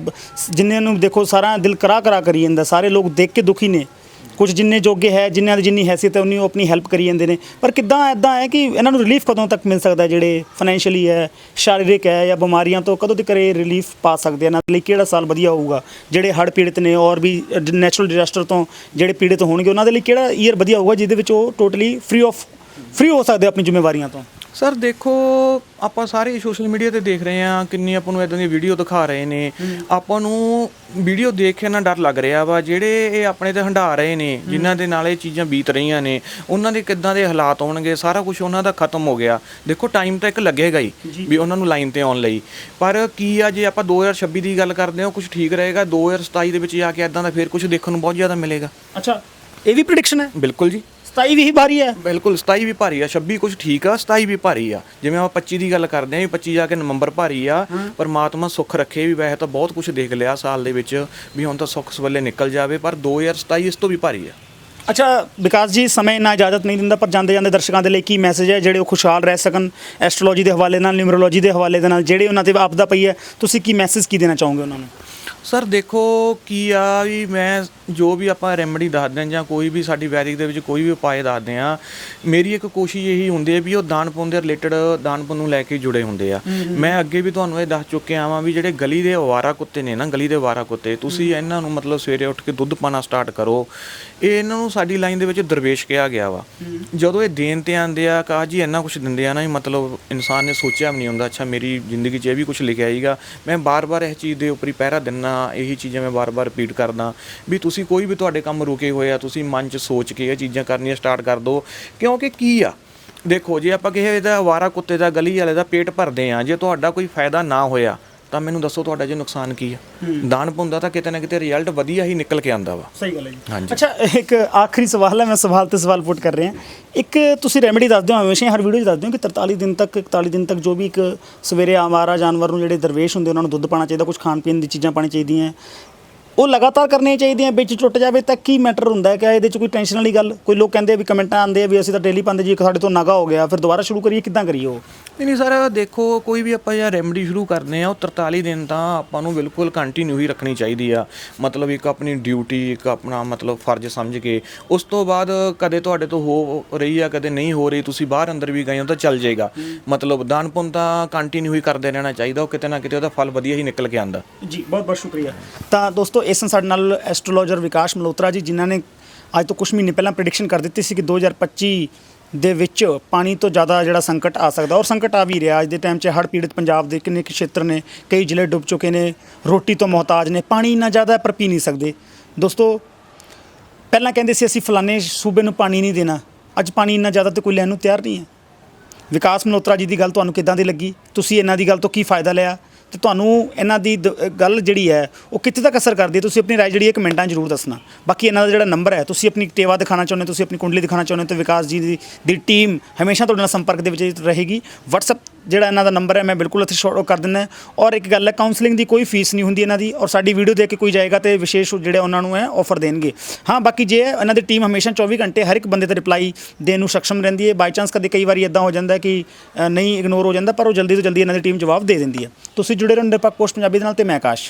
ਜਿੰਨਿਆਂ ਨੂੰ ਦੇਖੋ ਸਾਰਾ ਦਿਲ ਕਰਾ ਕਰਾ ਕਰੀ ਜਾਂਦਾ, ਸਾਰੇ ਲੋਕ ਦੇਖ ਕੇ ਦੁਖੀ ਨੇ। ਕੁਝ ਜਿੰਨੇ ਜੋਗੇ ਹੈ, ਜਿਨ੍ਹਾਂ ਦੀ ਜਿੰਨੀ ਹੈਸੀਅਤ ਹੈ, ਉਨੀ ਉਹ ਆਪਣੀ ਹੈਲਪ ਕਰੀ ਜਾਂਦੇ ਨੇ। ਪਰ ਕਿੱਦਾਂ ਐਦਾਂ ਹੈ ਕਿ ਇਹਨਾਂ ਨੂੰ ਰਿਲੀਫ ਕਦੋਂ ਤੱਕ ਮਿਲ ਸਕਦਾ ਜਿਹੜੇ ਫਾਈਨੈਂਸ਼ੀਅਲੀ ਹੈ, ਸ਼ਾਰੀਰਿਕ ਹੈ ਜਾਂ ਬਿਮਾਰੀਆਂ ਤੋਂ ਕਦੋਂ ਤੱਕ ਇਹ ਰਿਲੀਫ ਪਾ ਸਕਦੇ ਆ? ਇਹਨਾਂ ਲਈ ਕਿਹੜਾ ਸਾਲ ਵਧੀਆ ਹੋਊਗਾ? ਜਿਹੜੇ ਹੜ੍ਹ ਪੀੜਤ ਨੇ ਔਰ ਵੀ ਨੈਚੁਰਲ ਡਿਜ਼ਾਸਟਰ ਤੋਂ ਜਿਹੜੇ ਪੀੜਤ ਹੋਣਗੇ, ਉਹਨਾਂ ਦੇ ਲਈ ਕਿਹੜਾ ਈਅਰ ਵਧੀਆ ਹੋਊਗਾ, ਜਿਹਦੇ ਵਿੱਚ ਉਹ ਟੋਟਲੀ ਫ੍ਰੀ ਆਫ ਫ੍ਰੀ ਹੋ ਸਕਦੇ ਆਪਣੀ ਜ਼ਿੰਮੇਵਾਰੀਆਂ ਤੋਂ? ਸਰ ਦੇਖੋ ਆਪਾਂ ਸਾਰੇ ਸੋਸ਼ਲ ਮੀਡੀਆ ਤੇ ਦੇਖ ਰਹੇ ਆ ਕਿੰਨੀ ਆਪਾਂ ਨੂੰ ਇਦਾਂ ਦੀ ਵੀਡੀਓ ਦਿਖਾ ਰਹੇ ਨੇ। ਆਪਾਂ ਨੂੰ ਵੀਡੀਓ ਦੇਖ ਕੇ ਨਾ ਡਰ ਲੱਗ ਰਿਹਾ ਵਾ ਜਿਹੜੇ ਇਹ ਆਪਣੇ ਤੇ ਹੰਢਾ ਰਹੇ ਨੇ ਜਿਨ੍ਹਾਂ ਦੇ ਨਾਲ ਇਹ ਚੀਜ਼ਾਂ ਬੀਤ ਰਹੀਆਂ ਨੇ ਉਹਨਾਂ ਦੇ ਕਿੱਦਾਂ ਦੇ ਹਾਲਾਤ ਹੋਣਗੇ ਸਾਰਾ ਕੁਝ ਉਹਨਾਂ ਦਾ ਖਤਮ ਹੋ ਗਿਆ। ਦੇਖੋ ਟਾਈਮ ਤਾਂ ਇੱਕ ਲੱਗੇਗਾ ਹੀ ਵੀ ਉਹਨਾਂ ਨੂੰ ਲਾਈਨ ਤੇ ਆਉਣ ਲਈ। ਪਰ ਕੀ ਆ ਜੇ ਆਪਾਂ 2026 ਦੀ ਗੱਲ ਕਰਦੇ ਹਾਂ ਕੁਝ ਠੀਕ ਰਹੇਗਾ 2027 ਦੇ ਵਿੱਚ ਜਾ ਕੇ ਇਦਾਂ ਦਾ ਫਿਰ ਕੁਝ ਦੇਖਣ ਨੂੰ ਬਹੁਤ ਜ਼ਿਆਦਾ ਮਿਲੇਗਾ। ਅੱਛਾ ਇਹ ਵੀ ਪ੍ਰੈਡਿਕਸ਼ਨ ਹੈ? ਬਿਲਕੁਲ ਜੀ। 27 ਵੀ ਭਾਰੀ ਹੈ ਬਿਲਕੁਲ 27 ਵੀ ਭਾਰੀ ਆ 26 ਕੁਝ ਠੀਕ ਆ 27 ਵੀ ਭਾਰੀ ਆ। ਜਿਵੇਂ ਆਪਾਂ 25 ਦੀ ਗੱਲ ਕਰਦੇ ਆਂ ਵੀ 25 ਜਾ ਕੇ ਨਵੰਬਰ ਭਾਰੀ ਆ ਪਰਮਾਤਮਾ ਸੁੱਖ ਰੱਖੇ ਵੀ ਵੈਸੇ ਤਾਂ ਬਹੁਤ ਕੁਝ ਦੇਖ ਲਿਆ ਸਾਲ ਦੇ ਵਿੱਚ ਵੀ ਹੁਣ ਤਾਂ ਸੁੱਖ ਸਵੱਲੇ ਨਿਕਲ ਜਾਵੇ ਪਰ 2027 ਇਸ ਤੋਂ ਵੀ ਭਾਰੀ ਆ। ਅੱਛਾ ਵਿਕਾਸ ਜੀ ਸਮੇਂ ਨਾ ਇਜਾਜ਼ਤ ਨਹੀਂ ਦਿੰਦਾ ਪਰ ਜਾਂਦੇ ਜਾਂਦੇ ਦਰਸ਼ਕਾਂ ਦੇ ਲਈ ਕੀ ਮੈਸੇਜ ਹੈ ਜਿਹੜੇ ਉਹ ਖੁਸ਼ਹਾਲ ਰਹਿ ਸਕਣ? ਐਸਟ੍ਰੋਲੋਜੀ ਦੇ ਹਵਾਲੇ ਨਾਲ ਨਿਊਮਰੋਲੋਜੀ ਦੇ ਹਵਾਲੇ ਦੇ ਨਾਲ ਜਿਹੜੇ ਉਹਨਾਂ ਤੇ ਆਪਦਾ ਪਈ ਹੈ ਤੁਸੀਂ ਕੀ ਮੈਸੇਜ ਕੀ ਦੇਣਾ ਚਾਹੋਗੇ ਉਹਨਾਂ ਨੂੰ? ਸਰ ਦੇਖੋ ਕੀ ਆ ਵੀ ਮੈਂ ਜੋ ਵੀ ਆਪਾਂ ਰੈਮਡੀ ਦੱਸਦੇ ਹਾਂ ਜਾਂ ਕੋਈ ਵੀ ਸਾਡੀ ਵੈਦਿਕ ਦੇ ਵਿੱਚ ਕੋਈ ਵੀ ਉਪਾਅ ਦੱਸਦੇ ਆ ਮੇਰੀ ਇੱਕ ਕੋਸ਼ਿਸ਼ ਇਹੀ ਹੁੰਦੀ ਹੈ ਵੀ ਉਹ ਦਾਨ ਪੁੰਨ ਦੇ ਰਿਲੇਟਡ ਦਾਨ ਪੁੰਨ ਨੂੰ ਲੈ ਕੇ ਜੁੜੇ ਹੁੰਦੇ ਆ। ਮੈਂ ਅੱਗੇ ਵੀ ਤੁਹਾਨੂੰ ਇਹ ਦੱਸ ਚੁੱਕਿਆ ਆਵਾਂ ਵੀ ਜਿਹੜੇ ਗਲੀ ਦੇ ਅਵਾਰਾ ਕੁੱਤੇ ਨੇ ਨਾ ਗਲੀ ਦੇ ਅਵਾਰਾ ਕੁੱਤੇ ਤੁਸੀਂ ਇਹਨਾਂ ਨੂੰ ਮਤਲਬ ਸਵੇਰੇ ਉੱਠ ਕੇ ਦੁੱਧ ਪਾਣਾ ਸਟਾਰਟ ਕਰੋ। ਇਹ ਇਹਨਾਂ ਨੂੰ ਸਾਡੀ ਲਾਈਨ ਦੇ ਵਿੱਚ ਦਰਵੇਸ਼ ਕਿਹਾ ਗਿਆ ਵਾ। ਜਦੋਂ ਇਹ ਦੇਣ ਤੇ ਆਂਦੇ ਆ ਕਹਾ ਜੀ ਇੰਨਾ ਕੁਝ ਦਿੰਦੇ ਆ ਨਾ ਮਤਲਬ ਇਨਸਾਨ ਨੇ ਸੋਚਿਆ ਵੀ ਨਹੀਂ ਹੁੰਦਾ ਅੱਛਾ ਮੇਰੀ ਜ਼ਿੰਦਗੀ 'ਚ ਇਹ ਵੀ ਕੁਝ ਲਿਖਿਆ ਹੀਗਾ ਮੈਂ ਬਾਰ-ਬਾਰ ਇਹ ਚੀਜ਼ ਦੇ ਉੱਪਰ ਹੀ ਪਹਿਰਾ ਦਿੰਨਾ ਇਹੀ ਚੀਜ਼ਾਂ ਮੈਂ ਬਾਰ-ਬਾਰ ਰਿਪੀਟ ਕਰਦਾ। ਵੀ ਤੁਸੀਂ ਕੋਈ ਵੀ ਤੁਹਾਡੇ ਕੰਮ ਰੁਕੇ ਹੋਏ ਆ, ਤੁਸੀਂ ਮਨ 'ਚ ਸੋਚ ਕੇ ਇਹ ਚੀਜ਼ਾਂ ਕਰਨੀਆਂ ਸਟਾਰਟ ਕਰ ਦਿਓ ਕਿਉਂਕਿ ਕੀ ਆ? ਦੇਖੋ, ਜੇ ਆਪਾਂ ਕਿਸੇ ਦਾ ਅਵਾਰਾ ਕੁੱਤੇ ਦਾ, ਗਲੀ ਵਾਲੇ ਦਾ ਪੇਟ ਭਰਦੇ ਆ, ਜੇ ਤੁਹਾਡਾ ਕੋਈ ਫਾਇਦਾ ਨਾ ਹੋਇਆ ਤਾਂ ਮੈਨੂੰ ਦੱਸੋ ਤੁਹਾਡਾ ਜੇ ਨੁਕਸਾਨ ਕੀ ਆ? ਦਾਨ ਪੁੰਨ ਦਾ ਤਾਂ ਕਿਤੇ ਨਾ ਕਿਤੇ ਰਿਜ਼ਲਟ ਵਧੀਆ ਹੀ ਨਿਕਲ ਕੇ ਆਂਦਾ ਵਾ। ਸਹੀ ਗੱਲ ਹੈ ਜੀ। ਅੱਛਾ ਇੱਕ ਆਖਰੀ ਸਵਾਲ ਹੈ ਮੈਂ ਸਵਾਲ ਤੇ ਸਵਾਲ ਪੁੱਟ ਕਰ ਰਿਹਾ। ਇੱਕ ਤੁਸੀਂ ਰੈਮੇਡੀ ਦੱਸਦੇ ਹੋ ਹਮੇਸ਼ਾ ਹਰ ਵੀਡੀਓ 'ਚ ਦੱਸਦੇ ਹੋ ਕਿ 43 ਦਿਨ ਤੱਕ 41 ਦਿਨ ਤੱਕ ਜੋ ਵੀ ਇੱਕ ਸਵੇਰੇ ਆਵਾਰਾ ਜਾਨਵਰ ਨੂੰ ਜਿਹੜੇ ਦਰਵੇਸ਼ ਹੁੰਦੇ ਉਹਨਾਂ ਨੂੰ ਦੁੱਧ ਪਾਣਾ ਚਾਹੀਦਾ ਕੁਝ ਖਾਣ ਪੀਣ ਦੀ ਚੀਜ਼ਾਂ ਪਾਣੀ ਚਾਹੀਦੀਆਂ ਉਹ ਲਗਾਤਾਰ ਕਰਨੀਆਂ ਚਾਹੀਦੀਆਂ ਵਿੱਚ ਟੁੱਟ ਜਾਵੇ ਤਾਂ ਕੀ ਮੈਟਰ ਹੁੰਦਾ ਹੈ? ਕਿ ਇਹਦੇ 'ਚ ਕੋਈ ਟੈਨਸ਼ਨ ਵਾਲੀ ਗੱਲ? ਕੋਈ ਲੋਕ ਕਹਿੰਦੇ ਆ ਵੀ ਕਮੈਂਟਾਂ ਆਉਂਦੇ ਆ ਵੀ ਅਸੀਂ ਤਾਂ ਡੇਲੀ ਪਾਉਂਦੇ ਜੀ ਇੱਕ ਸਾਡੇ ਤੋਂ ਨਾਗਾ ਹੋ ਗਿਆ ਫਿਰ ਦੁਬਾਰਾ ਸ਼ੁਰੂ ਕਰੀਏ ਕਿੱਦਾਂ ਕਰੀਏ ਉਹ? ਨਹੀਂ ਨਹੀਂ ਸਰ ਦੇਖੋ ਕੋਈ ਵੀ ਆਪਾਂ ਜਾਂ ਰੈਮਡੀ ਸ਼ੁਰੂ ਕਰਦੇ ਆ ਉਹ 43 ਦਿਨ ਤਾਂ ਆਪਾਂ ਨੂੰ ਬਿਲਕੁਲ ਕੰਟੀਨਿਊ ਹੀ ਰੱਖਣੀ ਚਾਹੀਦੀ ਆ। ਮਤਲਬ ਇੱਕ ਆਪਣੀ ਡਿਊਟੀ ਇੱਕ ਆਪਣਾ ਮਤਲਬ ਫਰਜ਼ ਸਮਝ ਕੇ। ਉਸ ਤੋਂ ਬਾਅਦ ਕਦੇ ਤੁਹਾਡੇ ਤੋਂ ਹੋ ਰਹੀ ਆ ਕਦੇ ਨਹੀਂ ਹੋ ਰਹੀ ਤੁਸੀਂ ਬਾਹਰ ਅੰਦਰ ਵੀ ਗਏ ਹੋ ਤਾਂ ਚੱਲ ਜਾਏਗਾ। ਮਤਲਬ ਦਾਨ ਪੁੰਨ ਤਾਂ ਕੰਟੀਨਿਊ ਹੀ ਕਰਦੇ ਰਹਿਣਾ ਚਾਹੀਦਾ ਉਹ ਕਿਤੇ ਨਾ ਕਿਤੇ ਉਹਦਾ ਫਲ ਵਧੀਆ ਹੀ ਨਿਕਲ ਕੇ ਆਂਦਾ ਜੀ ਬਹੁਤ ਬਹੁਤ ਸ਼ੁਕਰੀਆ। ਤਾਂ ਦੋਸਤੋ ਇਸ ਸਨ ਸਾਡੇ ਨਾਲ ਐਸਟ੍ਰੋਲੋਜਰ ਵਿਕਾਸ ਮਲਹੋਤਰਾ ਜੀ, ਜਿਨ੍ਹਾਂ ਨੇ ਅੱਜ ਤੋਂ ਕੁਝ ਮਹੀਨੇ ਪਹਿਲਾਂ ਪ੍ਰੈਡਿਕਸ਼ਨ ਕਰ ਦਿੱਤੀ ਸੀ ਕਿ 2025 ਦੇ ਵਿੱਚ ਪਾਣੀ ਤੋਂ ਜ਼ਿਆਦਾ ਜਿਹੜਾ ਸੰਕਟ ਆ ਸਕਦਾ। ਔਰ ਸੰਕਟ ਆ ਵੀ ਰਿਹਾ। ਅੱਜ ਦੇ ਟਾਈਮ 'ਚ ਹੜ੍ਹ ਪੀੜਤ ਪੰਜਾਬ ਦੇ ਕਿੰਨੇ ਕੁ ਖੇਤਰ ਨੇ, ਕਈ ਜ਼ਿਲ੍ਹੇ ਡੁੱਬ ਚੁੱਕੇ ਨੇ, ਰੋਟੀ ਤੋਂ ਮੁਹਤਾਜ ਨੇ, ਪਾਣੀ ਇੰਨਾ ਜ਼ਿਆਦਾ ਪਰ ਪੀ ਨਹੀਂ ਸਕਦੇ। ਦੋਸਤੋ, ਪਹਿਲਾਂ ਕਹਿੰਦੇ ਸੀ ਅਸੀਂ ਫਲਾਣੇ ਸੂਬੇ ਨੂੰ ਪਾਣੀ ਨਹੀਂ ਦੇਣਾ। ਅੱਜ ਪਾਣੀ ਇੰਨਾ ਜ਼ਿਆਦਾ ਤੇ ਕੋਈ ਲੈਣ ਨੂੰ ਤਿਆਰ ਨਹੀਂ ਹੈ। ਵਿਕਾਸ ਮਲਹੋਤਰਾ ਜੀ ਦੀ ਗੱਲ ਤੁਹਾਨੂੰ ਕਿੱਦਾਂ ਦੀ ਲੱਗੀ? ਤੁਸੀਂ ਇਹਨਾਂ ਦੀ ਗੱਲ ਤੋਂ ਕੀ ਫਾਇਦਾ ਲਿਆ? ਤੇ ਤੁਹਾਨੂੰ ਇਹਨਾਂ ਦੀ ਦ- ਗੱਲ ਜਿਹੜੀ ਹੈ, ਉਹ ਕਿੱਥੇ ਤੱਕ ਅਸਰ ਕਰਦੀ ਹੈ? ਤੁਸੀਂ ਆਪਣੀ ਰਾਏ ਜਿਹੜੀ ਹੈ, ਕਮੈਂਟਾਂ 'ਚ ਜ਼ਰੂਰ ਦੱਸਣਾ। ਬਾਕੀ ਇਹਨਾਂ ਦਾ ਜਿਹੜਾ ਨੰਬਰ ਹੈ, ਤੁਸੀਂ ਆਪਣੀ ਟੇਵਾ ਦਿਖਾਣਾ ਚਾਹੁੰਦੇ ਹੋ, ਤੁਸੀਂ ਆਪਣੀ ਕੁੰਡਲੀ ਦਿਖਾਣਾ ਚਾਹੁੰਦੇ ਹੋ ਤੇ ਵਿਕਾਸ ਜੀ ਦੀ ਦੀ ਟੀਮ ਹਮੇਸ਼ਾ ਤੁਹਾਡੇ ਨਾਲ ਸੰਪਰਕ ਦੇ ਵਿੱਚ ਰਹੇਗੀ। WhatsApp ਜਿਹੜਾ ਇਹਨਾਂ ਦਾ ਨੰਬਰ ਹੈ, ਮੈਂ ਬਿਲਕੁਲ ਇੱਥੇ ਸ਼ੋਰਟ ਕਰ ਦਿੰਦਾ ਔਰ ਇੱਕ ਗੱਲ ਹੈ ਕਾਉਂਸਲਿੰਗ ਦੀ ਕੋਈ ਫੀਸ ਨਹੀਂ ਹੁੰਦੀ ਇਹਨਾਂ ਦੀ। ਔਰ ਸਾਡੀ ਵੀਡੀਓ ਦੇਖ ਕੇ ਕੋਈ ਜਾਏਗਾ ਤੇ ਵਿਸ਼ੇਸ਼ ਜਿਹੜੇ ਉਹਨਾਂ ਨੂੰ ਹੈ ਆਫਰ ਦੇਣਗੇ। ਹਾਂ, ਬਾਕੀ ਜੇ ਇਹਨਾਂ ਦੀ ਟੀਮ ਹਮੇਸ਼ਾ 24 ਘੰਟੇ ਹਰ ਇੱਕ ਬੰਦੇ ਤੇ ਰਿਪਲਾਈ ਦੇਣ ਨੂੰ ਸક્ષਮ ਰਹਿੰਦੀ ਹੈ ਬਾਈ ਚਾਂਸ ਕਦੇ ਕਈ ਵਾਰੀ ਇਦਾਂ ਹੋ ਜਾਂਦਾ ਕਿ ਨਹੀਂ ਇਗਨੋਰ ਹੋ ਜਾਂਦਾ, ਪਰ ਉਹ ਜਲਦੀ ਤੋਂ ਜਲਦੀ ਇਹਨਾਂ ਦੀ ਟੀਮ ਜਵਾਬ ਦੇ ਦਿੰਦੀ ਹੈ। ਤੁਸੀਂ ਜੁੜੇ ਰਹੋ ਨਿਰਪੱਖ ਪੋਸਟ ਪੰਜਾਬੀ ਦੇ ਨਾਲ ਤੇ ਮੈਂ ਆਕਾਸ਼।